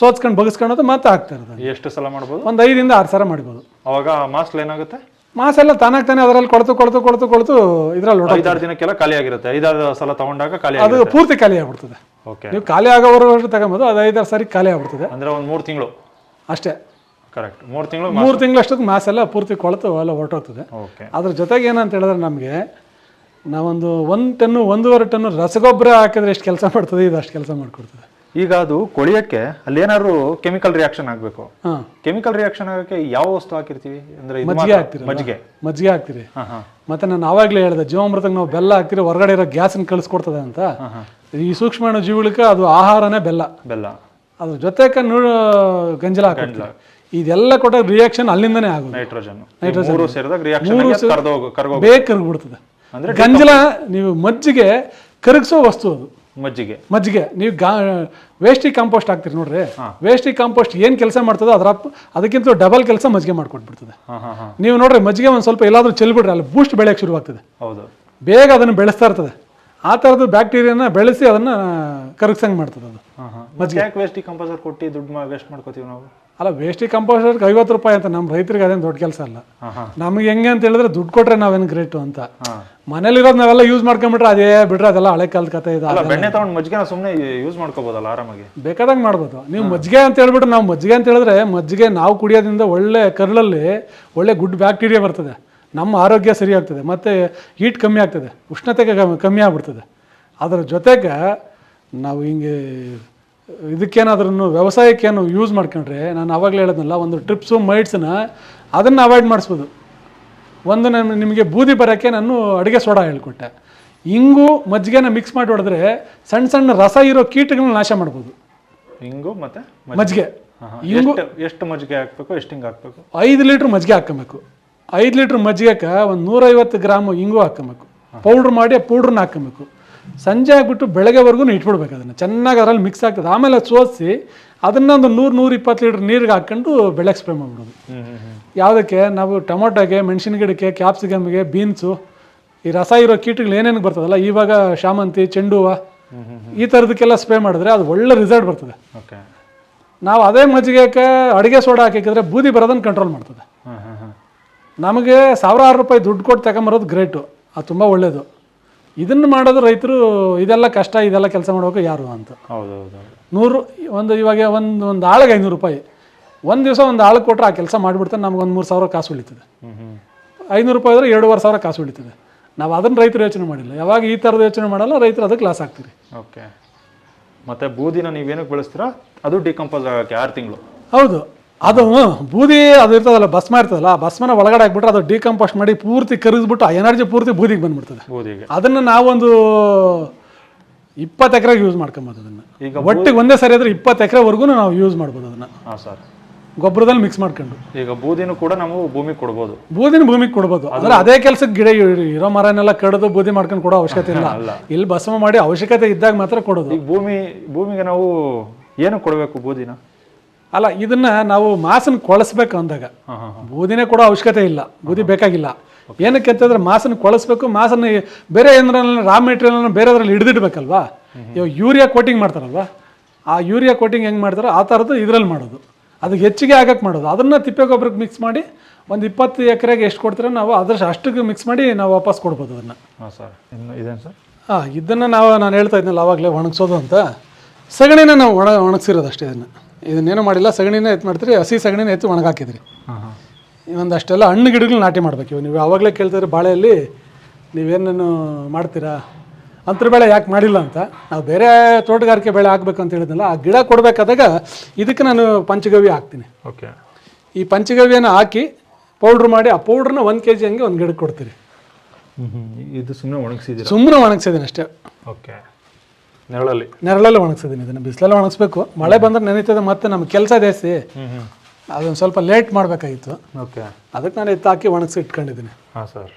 ಸೋಚ್ಕೊಂಡು ಬಗಸ್ಕೊಳ್ಳೋದು ಮತ್ತೆ ಹಾಕ್ತಾ ಇರೋದು ಎಷ್ಟು ಸಲ ಮಾಡ್ಬೋದು? ಒಂದು ಐದಿಂದ ಆರು ಸಲ ಮಾಡ್ಬೋದು. ಅವಾಗ ಮಾಸ್ಲ್ ಏನಾಗುತ್ತೆ? ಮಾಸ್ ಎಲ್ಲ ತಾನಾಗ್ ತಾನೇ ಅದರಲ್ಲಿ ಕೊಳ್ತು ಕೊಳ್ತು ಕೊಳ್ತು ಕೊಳ್ತು ಇದ್ರಲ್ಲಿ ಐದಾರು ದಿನಕ್ಕೆಲ್ಲ ಖಾಲಿ ಆಗಿರುತ್ತೆ. ಐದಾರು ಸಲ ತಗೊಂಡಾಗ ಖಾಲಿ ಅದು ಪೂರ್ತಿ ಖಾಲಿ ಆಗ್ಬಿಡ್ತದೆ. ಓಕೆ ನೀವು ಖಾಲಿ ಆಗೋವರೆಗೂ ತಗೊಂಬೋದು ಅದು ಐದಾರು ಸಾರಿ ಖಾಲಿ ಆಗ್ಬಿಡ್ತದೆ. ಅಂದ್ರೆ ಒಂದು ಮೂರು ತಿಂಗಳು. ಅಷ್ಟೇ. ಕರೆಕ್ಟ್ ಮೂರು ತಿಂಗಳು ಮೂರು ತಿಂಗಳಷ್ಟಕ್ಕೆ ಮಾಸ ಎಲ್ಲ ಪೂರ್ತಿ ಕೊಳತು ಎಲ್ಲ ಹೊರಟೋಗ್ತದೆ. ಅದ್ರ ಜೊತೆಗೆ ಏನಂತ ಹೇಳಿದ್ರೆ ನಮಗೆ ನಾವೊಂದು ಒಂದು ಟನ್ನು ಒಂದೂವರೆ ಟನ್ನು ರಸಗೊಬ್ಬರ ಹಾಕಿದ್ರೆ ಎಷ್ಟು ಕೆಲಸ ಮಾಡ್ತದೆ ಇದು ಅಷ್ಟು ಕೆಲಸ ಮಾಡಿಕೊಡ್ತದೆ. ಈಗ ಅದು ಕೊಳಿಯಕ್ಕೆ ಅಲ್ಲಿ ಏನಾದ್ರು ಕೆಮಿಕಲ್ ರಿಯಾಕ್ಷನ್ ಆಗಬೇಕು ಕೆಮಿಕಲ್ ರಿಯಾಕ್ಷನ್ ಆಗಕ್ಕೆ ಯಾವ ವಸ್ತು ಹಾಕಿರ್ತೀವಿ? ಅಂದ್ರೆ ಮಜ್ಜಿಗೆ ಹಾಕ್ತೀರಿ? ಮಜ್ಜಿಗೆ. ಮಜ್ಜಿಗೆ ಹಾಕ್ತೀರಿ. ಮತ್ತೆ ನಾನು ಆವಾಗಲೇ ಹೇಳಿದೆ ಜೀವಾಮೃತಕ್ಕೆ ನಾವು ಬೆಲ್ಲ ಹಾಕ್ತಿರಿ ಹೊರಗಡೆ ಇರೋ ಗ್ಯಾಸನ್ನು ಕಳಿಸ್ಕೊಡ್ತದೆ ಅಂತ. ಈ ಸೂಕ್ಷ್ಮಾಣು ಜೀವಿಗಳಿಗೆ ಅದು ಆಹಾರನೇ ಬೆಲ್ಲ. ಬೆಲ್ಲ. ಅದ್ರ ಜೊತೆಗೆ ನೂ ಗಂಜಲ ಹಾಕ್ಬಿಡ್ತೀವಿ. ಇದೆಲ್ಲ ಕೊಟ್ಟ ರಿಯಾಕ್ಷನ್ ಅಲ್ಲಿಂದನೇ ಆಗೋದು. ನೈಟ್ರೋಜನ್ ಮೂರು ಸೇರಿದಾಗ ರಿಯಾಕ್ಷನ್ ಕರ್ದೋಗ ಕರ್ಗೋ ಬೇಗ ಕರಗ್ಬಿಡ್ತದೆ ಗಂಜಲ ನೀವು ಮಜ್ಜಿಗೆ ಕರಗಿಸೋ ವಸ್ತು ಅದು. ಮಜ್ಜಿಗೆ. ಮಜ್ಜಿಗೆ. ನೀವು ಗಾ ವೇಸ್ಟಿ ಕಾಂಪೋಸ್ಟ್ ಹಾಕ್ತೀರಿ ನೋಡ್ರಿ. ವೇಸ್ಟಿ ಕಾಂಪೋಸ್ಟ್ ಏನು ಕೆಲಸ ಮಾಡ್ತದೋ ಅದರ ಅದಕ್ಕಿಂತ ಡಬಲ್ ಕೆಲಸ ಮಜ್ಜಿಗೆ ಮಾಡ್ಕೊಟ್ಬಿಡ್ತದೆ. ನೀವು ನೋಡ್ರಿ ಮಜ್ಜಿಗೆ ಒಂದು ಸ್ವಲ್ಪ ಎಲ್ಲಾದ್ರೂ ಚೆಲ್ಬಿಡ್ರಿ ಅಲ್ಲಿ ಬೂಸ್ಟ್ ಬೆಳೆಯಕ್ಕೆ ಶುರುವಾಗ್ತದೆ. ಹೌದು. ಬೇಗ ಅದನ್ನು ಬೆಳೆಸ್ತಾ ಇರ್ತದೆ. ಆ ಥರದ್ದು ಬ್ಯಾಕ್ಟೀರಿಯಾನ ಬೆಳೆಸಿ ಅದನ್ನು ಕರಗಿಸಂಗೆ ಮಾಡ್ತದೆ ಅದು. ಮಜ್ಜಿಗೆ. ವೇಸ್ಟ್ ಕಂಪೋಸರ್ ಕೊಟ್ಟು ದುಡ್ಡು ವೇಸ್ಟ್ ಮಾಡ್ಕೋತೀವಿ ನಾವು? ಅಲ್ಲ ವೇಸ್ಟಿ ಕಂಪೋಸ್ಟರ್ಗೆ ಐವತ್ತು ರೂಪಾಯಿ ಅಂತ ನಮ್ಮ ರೈತರಿಗೆ ಅದೇನು ದೊಡ್ಡ ಕೆಲಸ ಅಲ್ಲ. ನಮಗೆ ಹೆಂಗೆ ಅಂತ ಹೇಳಿದ್ರೆ ದುಡ್ಡು ಕೊಟ್ರೆ ನಾವೇನು ಗ್ರೇಟು ಅಂತ. ಮನೇಲಿರೋದು ನಾವೆಲ್ಲ ಯೂಸ್ ಮಾಡ್ಕೊಂಡ್ಬಿಟ್ರೆ ಅದೇ ಬಿಟ್ರೆ ಅದೆಲ್ಲ ಹಳೆ ಕಾಲದ ಕತೆ ಇದೆ ಬೆಣ್ಣೆ ತಗೊಂಡು ಮಜ್ಜಿಗೆನ ಸುಮ್ಮನೆ ಯೂಸ್ ಮಾಡ್ಕೋಬೋದಲ್ಲ ಆರಾಮಾಗಿ? ಬೇಕಾದಂಗೆ ಮಾಡ್ಬೋದು. ನೀವು ಮಜ್ಜಿಗೆ ಅಂತ ಹೇಳ್ಬಿಟ್ಟು ನಾವು ಮಜ್ಜಿಗೆ ಅಂತ ಹೇಳಿದ್ರೆ ಮಜ್ಜಿಗೆ ನಾವು ಕುಡಿಯೋದ್ರಿಂದ ಒಳ್ಳೆ ಕರಳಲ್ಲಿ ಒಳ್ಳೆ ಗುಡ್ ಬ್ಯಾಕ್ಟೀರಿಯಾ ಬರ್ತದೆ. ನಮ್ಮ ಆರೋಗ್ಯ ಸರಿ ಆಗ್ತದೆ ಮತ್ತು ಹೀಟ್ ಕಮ್ಮಿ ಆಗ್ತದೆ. ಉಷ್ಣತೆ ಕಮ್ಮಿ ಆಗ್ಬಿಡ್ತದೆ. ಅದರ ಜೊತೆಗೆ ನಾವು ಹಿಂಗೆ ಇದಕ್ಕೇನಾದ್ರೂ ವ್ಯವಸಾಯಕ್ಕೇನು ಯೂಸ್ ಮಾಡ್ಕೊಂಡ್ರೆ ನಾನು ಆವಾಗಲೇ ಹೇಳಿದ್ನಲ್ಲ ಒಂದು ಟ್ರಿಪ್ಸು ಮೈಟ್ಸನ್ನ ಅದನ್ನು ಅವಾಯ್ಡ್ ಮಾಡಿಸ್ಬೋದು. ಒಂದು ನಾನು ನಿಮಗೆ ಬೂದಿ ಬರೋಕ್ಕೆ ನಾನು ಅಡುಗೆ ಸೋಡಾ ಹೇಳ್ಕೊಟ್ಟೆ. ಇಂಗು ಮಜ್ಜಿಗೆನ ಮಿಕ್ಸ್ ಮಾಡಿ ಹೊಡೆದ್ರೆ ಸಣ್ಣ ಸಣ್ಣ ರಸ ಇರೋ ಕೀಟಗಳನ್ನ ನಾಶ ಮಾಡ್ಬೋದು. ಇಂಗು ಮತ್ತೆ ಮಜ್ಜಿಗೆ. ಹಾ. ಎಷ್ಟು ಮಜ್ಜಿಗೆ ಹಾಕ್ಬೇಕು ಎಷ್ಟು ಹಿಂಗೆ ಹಾಕ್ಬೇಕು? ಐದು ಲೀಟ್ರ್ ಮಜ್ಜಿಗೆ ಹಾಕ್ಕೊಬೇಕು. ಐದು ಲೀಟ್ರ್ ಮಜ್ಜಿಗೆಗೆ ಒಂದು ನೂರೈವತ್ತು ಗ್ರಾಮು ಇಂಗು ಹಾಕ್ಕೊಬೇಕು. ಪೌಡ್ರ್ ಮಾಡಿ ಪೌಡ್ರನ್ನ ಹಾಕ್ಕೊಬೇಕು. ಸಂಜೆ ಆಗಿಬಿಟ್ಟು ಬೆಳಗ್ಗೆವರೆಗೂ ಇಟ್ಬಿಡ್ಬೇಕು ಅದನ್ನು. ಚೆನ್ನಾಗಿ ಅದರಲ್ಲಿ ಮಿಕ್ಸ್ ಆಗ್ತದೆ. ಆಮೇಲೆ ಸೋಸಿ ಅದನ್ನ ಒಂದು ನೂರು ನೂರ ಇಪ್ಪತ್ತು ಲೀಟ್ರ್ ನೀರಿಗೆ ಹಾಕ್ಕೊಂಡು ಬೆಳಗ್ಗೆ ಸ್ಪ್ರೇ ಮಾಡ್ಬಿಡೋದು. ಯಾವುದಕ್ಕೆ? ನಾವು ಟೊಮೊಟೊಗೆ ಮೆಣಸಿನ ಗಿಡಕ್ಕೆ ಕ್ಯಾಪ್ಸಿಕಮ್ಗೆ ಬೀನ್ಸು ಈ ರಸ ಇರೋ ಕೀಟಗಳು ಏನೇನು ಬರ್ತದಲ್ಲ ಇವಾಗ ಶಾಮಂತಿ ಚೆಂಡು ಹೂವು ಈ ಥರದಕ್ಕೆಲ್ಲ ಸ್ಪ್ರೇ ಮಾಡಿದ್ರೆ ಅದು ಒಳ್ಳೆ ರಿಸಲ್ಟ್ ಬರ್ತದೆ. ನಾವು ಅದೇ ಮಜ್ಜಿಗೆಗೆ ಅಡುಗೆ ಸೋಡಾ ಹಾಕಿದ್ರೆ ಬೂದಿ ಬರೋದನ್ನು ಕಂಟ್ರೋಲ್ ಮಾಡ್ತದೆ. ನಮಗೆ ಸಾವಿರಾರು ರೂಪಾಯಿ ದುಡ್ಡು ಕೊಟ್ಟು ತಗೊಂಬರೋದು ಗ್ರೇಟು ಅದು ತುಂಬ ಒಳ್ಳೆಯದು ಇದನ್ನು ಮಾಡೋದು ರೈತರು ಇದೆಲ್ಲ ಕಷ್ಟ ಇದೆಲ್ಲ ಕೆಲಸ ಮಾಡಬೇಕು ಯಾರು ಅಂತ. ಹೌದು ಹೌದು ಹೌದು ನೂರು ಒಂದು ಇವಾಗ ಒಂದು ಒಂದು ಆಳಿಗೆ ಐನೂರು ರೂಪಾಯಿ. ಒಂದು ದಿವಸ ಒಂದು ಆಳು ಕೊಟ್ಟರೆ ಆ ಕೆಲಸ ಮಾಡಿಬಿಡ್ತಾನೆ ನಮ್ಗೆ ಒಂದು ಮೂರು ಸಾವಿರ ಕಾಸು ಉಳಿತದೆ. ಐನೂರು ರೂಪಾಯಿ ಆದರೆ ಎರಡೂವರೆ ಸಾವಿರ ಕಾಸು ಉಳಿತದೆ. ನಾವು ಅದನ್ನು ರೈತರು ಯೋಚನೆ ಮಾಡಿಲ್ಲ. ಯಾವಾಗ ಈ ಥರದ ಯೋಚನೆ ಮಾಡಲ್ಲ ರೈತರು ಅದಕ್ಕೆ ಲಾಸ್ ಆಗ್ತೀರಿ. ಓಕೆ ಮತ್ತೆ ಬೂದಿನ ನೀವೇನಕ್ಕೆ ಬೆಳೆಸ್ತೀರಾ? ಅದು ಡಿಕಂಪೋಸ್ ಆಗಕ್ಕೆ ಆರು ತಿಂಗಳು. ಹೌದು. ಅದು ಬೂದಿ ಅದು ಇರ್ತದಲ್ಲ ಭಸ್ಮ ಇರ್ತದಲ್ಲ ಭಸ್ಮನ ಒಳಗಡೆ ಹಾಕ್ಬಿಟ್ರೆ ಅದು ಡಿಕಂಪೋಸ್ಟ್ ಮಾಡಿ ಪೂರ್ತಿ ಕರಗಿಸ್ಬಿಟ್ಟು ಆ ಎನರ್ಜಿ ಪೂರ್ತಿ ಬೂದಿಗೆ ಬಂದ್ಬಿಡ್ತದೆ. ಬೂದಿಗೆ. ಅದನ್ನು ನಾವೊಂದು ಇಪ್ಪತ್ತು ಎಕರೆಗೆ ಯೂಸ್ ಮಾಡ್ಕೊಬೋದು ಅದನ್ನು. ಈಗ ಒಟ್ಟಿಗೆ ಒಂದೇ ಸರಿ ಆದರೆ ಇಪ್ಪತ್ತು ಎಕರೆವರೆಗೂ ನಾವು ಯೂಸ್ ಮಾಡ್ಬೋದು ಅದನ್ನು. ಹಾಂ ಸರ್. ಗೊಬ್ಬರದಲ್ಲಿ ಮಿಕ್ಸ್ ಮಾಡ್ಕೊಂಡು. ಈಗ ಬೂದಿನೂ ಕೂಡ ನಾವು ಭೂಮಿಗೆ ಕೊಡ್ಬೋದು. ಬೂದಿನ ಭೂಮಿಗೆ ಕೊಡ್ಬೋದು. ಅಂದ್ರೆ ಅದೇ ಕೆಲಸಕ್ಕೆ ಗಿಡ ಇರೋ ಮರನೆಲ್ಲ ಕಡಿದು ಬೂದಿ ಮಾಡ್ಕೊಂಡು ಕೊಡೋ ಅವಶ್ಯಕತೆ ಇಲ್ಲ. [laughs] ಇಲ್ಲಿ ಬಸವ ಮಾಡಿ ಅವಶ್ಯಕತೆ ಇದ್ದಾಗ ಮಾತ್ರ ಕೊಡೋದು. ಈಗ ಭೂಮಿ ಭೂಮಿಗೆ ನಾವು ಏನು ಕೊಡಬೇಕು ಬೂದಿನ? ಅಲ್ಲ ಇದನ್ನ ನಾವು ಮಾಸನ ಕೊಳಸ್ಬೇಕು ಅಂದಾಗ ಬೂದಿನೇ ಕೂಡ ಅವಶ್ಯಕತೆ ಇಲ್ಲ ಬೂದಿ ಬೇಕಾಗಿಲ್ಲ. ಏನಕ್ಕೆ ಅಂತಂದ್ರೆ ಮಾಸನ ಕೊಳಸ್ಬೇಕು ಮಾಸನ ಬೇರೆ ಏನಾರ ರಾ ಮೆಟೀರಿಯಲ್ ಬೇರೆ ಬೇರೆದ್ರಲ್ಲಿ ಹಿಡಿದಿಡ್ಬೇಕಲ್ವಾ? ಇವಾಗ ಯೂರಿಯಾ ಕೋಟಿಂಗ್ ಮಾಡ್ತಾರಲ್ವಾ? ಆ ಯೂರಿಯಾ ಕೋಟಿಂಗ್ ಹೆಂಗೆ ಮಾಡ್ತಾರೋ ಆ ಥರದ್ದು ಇದರಲ್ಲಿ ಮಾಡೋದು. ಅದಕ್ಕೆ ಹೆಚ್ಚಿಗೆ ಆಗಕ್ಕೆ ಮಾಡೋದು. ಅದನ್ನು ತಿಪ್ಪೆ ಗೊಬ್ಬರಕ್ಕೆ ಮಿಕ್ಸ್ ಮಾಡಿ ಒಂದು ಇಪ್ಪತ್ತು ಎಕರೆಗೆ ಎಷ್ಟು ಕೊಡ್ತೀರೋ ನಾವು ಅದ್ರಷ್ಟು ಅಷ್ಟಕ್ಕೆ ಮಿಕ್ಸ್ ಮಾಡಿ ನಾವು ವಾಪಸ್ ಕೊಡ್ಬೋದು ಅದನ್ನು. ಹಾಂ ಸರ್. ಇದೇನು ಸರ್? ಹಾಂ ಇದನ್ನು ನಾವು ನಾನು ಹೇಳ್ತಾ ಇದ್ನಲ್ಲ ಅವಾಗಲೇ ಒಣಗಿಸೋದು ಅಂತ. ಸಗಣಿನ ನಾವು ಒಣ ಒಣಗಿಸಿರೋದು ಅಷ್ಟೇ ಇದನ್ನು. ಇದನ್ನೇನು ಮಾಡಿಲ್ಲ ಸಗಣಿನ ಎತ್ತು ಮಾಡ್ತೀರಿ ಹಸಿ ಸಗಣಿನ ಎತ್ತು ಒಣಗಾಕಿದ್ರಿ. ಹಾಂ ಅಷ್ಟೆಲ್ಲ ಹಣ್ಣು ಗಿಡಗಳು ನಾಟಿ ಮಾಡ್ಬೇಕು ಇವಾಗ ನೀವು ಆವಾಗಲೇ ಕೇಳ್ತಿದ್ರೆ ಬಾಳೆಯಲ್ಲಿ ನೀವೇನೇನು ಮಾಡ್ತೀರಾ? ಅಂತರ ಬೆಳೆ ಯಾಕೆ ಮಾಡಿಲ್ಲ ಅಂತ. ನಾವು ಬೇರೆ ತೋಟಗಾರಿಕೆ ಬೆಳೆ ಹಾಕ್ಬೇಕು ಅಂತ ಹೇಳಿದ್ನಲ್ಲ ಆ ಗಿಡ ಕೊಡಬೇಕಾದಾಗ ಇದಕ್ಕೆ ನಾನು ಪಂಚಗವ್ಯ ಹಾಕ್ತೀನಿ. ಓಕೆ. ಈ ಪಂಚಗವ್ಯನ ಹಾಕಿ ಪೌಡ್ರ್ ಮಾಡಿ ಆ ಪೌಡ್ರನ್ನ ಒಂದು ಕೆ ಜಿ ಹಂಗೆ ಒಂದು ಗಿಡಕ್ಕೆ ಕೊಡ್ತೀರಿ. ಇದು ಸುಮ್ಮನೆ ಒಣಗಿಸಿದ್ದೀನಿ ಸುಮ್ಮನೆ ಒಣಗಿಸಿದ್ದೀನಿ ಅಷ್ಟೇ ಓಕೆ. ನೆರಳಲ್ಲಿ. ನೆರಳಲ್ಲಿ ಒಣಗಿಸಿದ್ದೀನಿ ಇದನ್ನು ಬಿಸಿಲಲ್ಲಿ ಒಣಗಿಸ್ಬೇಕು. ಮಳೆ ಬಂದ್ರೆ ನೆನೀತದೆ ಮತ್ತೆ ನಮ್ಗೆ ಕೆಲಸ ಜಾಸ್ತಿ. ಅದೊಂದು ಸ್ವಲ್ಪ ಲೇಟ್ ಮಾಡಬೇಕಾಗಿತ್ತು. ಓಕೆ. ಅದಕ್ಕೆ ನಾನು ಎತ್ತಾಕಿ ಹಾಕಿ ಒಣಗಿಸಿ ಇಟ್ಕೊಂಡಿದ್ದೀನಿ. ಹಾಂ ಸರ್.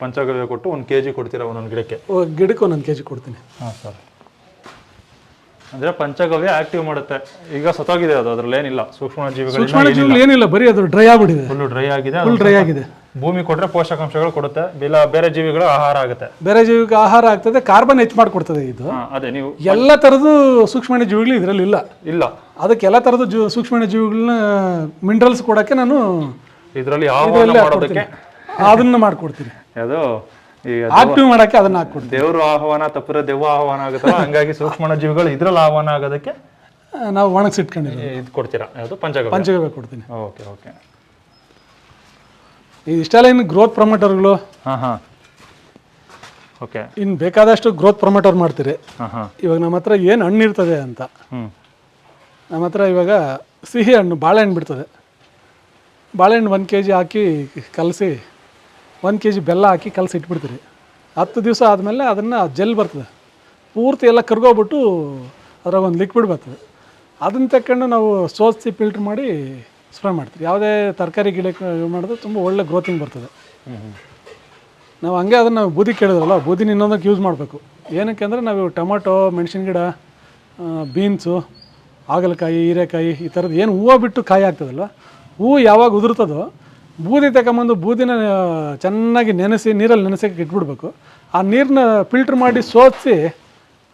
ಪಂಚಗವ್ಯ ಕೊಟ್ಟು ಒಂದು ಕೆ ಜಿ ಕೊಡ್ತೀರಾ ಒಂದೊಂದು ಗಿಡಕ್ಕೆ? ಓ, ಗಿಡಕ್ಕೆ ಒಂದೊಂದು ಕೆ ಜಿ ಕೊಡ್ತೀನಿ. ಹಾಂ ಸರ್. ಅಂದರೆ ಪಂಚಗವ್ಯ ಆಕ್ಟಿವ್ ಮಾಡುತ್ತೆ. ಈಗ ಸತ್ತೋಗಿದೆ ಅದು ಅದ್ರಲ್ಲಿ ಏನಿಲ್ಲ ಸೂಕ್ಷ್ಮ ಜೀವಿಗಳು ಏನಿಲ್ಲ ಬರೀ ಅದು ಡ್ರೈ ಆಗ್ಬಿಟ್ಟಿದೆ. ಫುಲ್ ಡ್ರೈ ಆಗಿದೆ ಫುಲ್ ಡ್ರೈ ಆಗಿದೆ. ಭೂಮಿ ಕೊಟ್ಟರೆ ಪೋಷಕಾಂಶಗಳು ಕೊಡುತ್ತೆ ಇಲ್ಲ ಬೇರೆ ಜೀವಿಗಳು ಆಹಾರ ಆಗುತ್ತೆ. ಬೇರೆ ಜೀವಿಗೆ ಆಹಾರ ಆಗ್ತದೆ ಕಾರ್ಬನ್ ಹೆಚ್ಚು ಮಾಡಿಕೊಡ್ತದೆ ಇದು. ಹಾಂ ಅದೇ ನೀವು ಎಲ್ಲ ಥರದ್ದು ಸೂಕ್ಷ್ಮಣ ಜೀವಿಗಳು ಇದರಲ್ಲಿ ಇಲ್ಲ. ಇಲ್ಲ. ಅದಕ್ಕೆ ಎಲ್ಲ ಥರದ ಜೀವ ಸೂಕ್ಷ್ಮ ಜೀವಿಗಳನ್ನ ಮಿನರಲ್ಸ್ ಕೊಡಕ್ಕೆ ನಾನು ಇದರಲ್ಲಿ ಆಹ್ವಾನ ಮಾಡೋದಕ್ಕೆ? ಅದನ್ನ ಮಾಡ್ಕೊಡ್ತೀನಿ. ಅದು ಈ ಆಕ್ಟಿವ್ ಮಾಡೋಕ್ಕೆ ಅದನ್ನ ಹಾಕ್ಕೊಡ್ತೀನಿ. ದೇವ್ರ ಆಹ್ವಾನ ತಪ್ಪಿದ್ರೆ ದೆವ್ವ ಆಹ್ವಾನ ಆಗುತ್ತೆ ಹಂಗಾಗಿ ಸೂಕ್ಷ್ಮ ಜೀವಿಗಳು ಇದ್ರಲ್ಲಿ ಆಹ್ವಾನ ಆಗೋದಕ್ಕೆ ನಾವು ಒಣಗಿಸಿಟ್ಕೊಂಡಿದ್ದೀವಿ ಇದು ಕೊಡ್ತೀರಾ? ಯಾವುದು? ಪಂಚಗವ್ಯ. ಪಂಚಗವ್ಯ ಕೊಡ್ತೀನಿ. Okay okay. ಈ ಇಷ್ಟೆಲ್ಲ ಇನ್ನು ಗ್ರೋತ್ ಪ್ರಮೋಟರ್ಗಳು ಹಾಂ ಹಾಂ. ಓಕೆ ಇನ್ನು ಬೇಕಾದಷ್ಟು ಗ್ರೋತ್ ಪ್ರಮೋಟರ್ ಮಾಡ್ತೀರಿ. ಹಾಂ ಹಾಂ. ಇವಾಗ ನಮ್ಮ ಹತ್ರ ಏನು ಹಣ್ಣು ಇರ್ತದೆ ಅಂತ. ಹ್ಞೂ ನಮ್ಮ ಹತ್ರ ಇವಾಗ ಸಿಹಿ ಹಣ್ಣು ಬಾಳೆಹಣ್ಣು ಬಿಡ್ತದೆ. ಬಾಳೆಹಣ್ಣು ಒಂದು ಕೆ ಜಿ ಹಾಕಿ ಕಲಸಿ ಒಂದು ಕೆ ಜಿ ಬೆಲ್ಲ ಹಾಕಿ ಕಲಸಿ ಇಟ್ಬಿಡ್ತೀರಿ. ಹತ್ತು ದಿವಸ ಆದಮೇಲೆ ಅದನ್ನು ಜೆಲ್ ಬರ್ತದೆ. ಪೂರ್ತಿ ಎಲ್ಲ ಕರ್ಗೋಗ್ಬಿಟ್ಟು ಅದ್ರಾಗ ಒಂದು ಲಿಕ್ವಿಡ್ ಬರ್ತದೆ. ಅದನ್ನು ತಕ್ಕೊಂಡು ನಾವು ಸೋಸಿ ಫಿಲ್ಟ್ರ್ ಮಾಡಿ ಸ್ಪ್ರೇ ಮಾಡ್ತೀವಿ ಯಾವುದೇ ತರಕಾರಿ ಗಿಡಕ್ಕೆ ಮಾಡಿದ್ರೆ ತುಂಬ ಒಳ್ಳೆ ಗ್ರೋತಿಂಗ್ ಬರ್ತದೆ. ನಾವು ಹಂಗೆ ಅದನ್ನು ಬೂದಿ ಕೇಳಿದ್ರಲ್ಲ, ಬೂದಿನ ಇನ್ನೊಂದಕ್ಕೆ ಯೂಸ್ ಮಾಡಬೇಕು. ಏನಕ್ಕೆ ಅಂದರೆ ನಾವು ಟೊಮೊಟೊ, ಮೆಣಸಿನ ಗಿಡ ಬೀನ್ಸು ಹಾಗಲಕಾಯಿ, ಹೀರೆಕಾಯಿ ಈ ಥರದ್ದು ಏನು ಹೂವು ಬಿಟ್ಟು ಕಾಯಿ ಆಗ್ತದಲ್ವ? ಹೂವು ಯಾವಾಗ ಉದುರ್ತದೋ, ಬೂದಿ ತಗೊಂಬಂದು ಬೂದಿನ ಚೆನ್ನಾಗಿ ನೆನೆಸಿ ನೀರಲ್ಲಿ ನೆನೆಸೋಕೆ ಇಟ್ಬಿಡ್ಬೇಕು. ಆ ನೀರನ್ನ ಫಿಲ್ಟ್ರ್ ಮಾಡಿ ಸೋಸಿ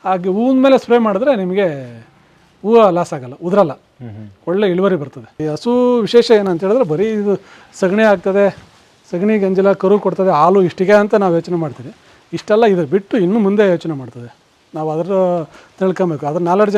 ಹಾಗೆ ಹೂವಿನ ಮೇಲೆ ಸ್ಪ್ರೇ ಮಾಡಿದ್ರೆ ನಿಮಗೆ ಹೂವು ಲಾಸ್ ಆಗಲ್ಲ ಉದುರಲ್ಲ. ಒಳ್ಳೆ ಇಳುವರಿ ಬರ್ತದೆ. ಈ ಹಸು ವಿಶೇಷ ಏನಂತ ಹೇಳಿದ್ರೆ ಬರೀ ಇದು ಸಗಣಿ ಆಗ್ತದೆ ಸಗಣಿ ಗಂಜಲ ಕರು ಕೊಡ್ತದೆ ಹಾಲು ಇಷ್ಟಿಗೆ ಅಂತ ನಾವು ಯೋಚನೆ ಮಾಡ್ತೀವಿ. ಇಷ್ಟೆಲ್ಲ ಇದು ಬಿಟ್ಟು ಇನ್ನು ಮುಂದೆ ಯೋಚನೆ ಮಾಡ್ತದೆ. ನಾವು ಅದರ ತಿಳ್ಕೊಬೇಕು ಅದ್ರ ನಾಲೆಡ್ಜ್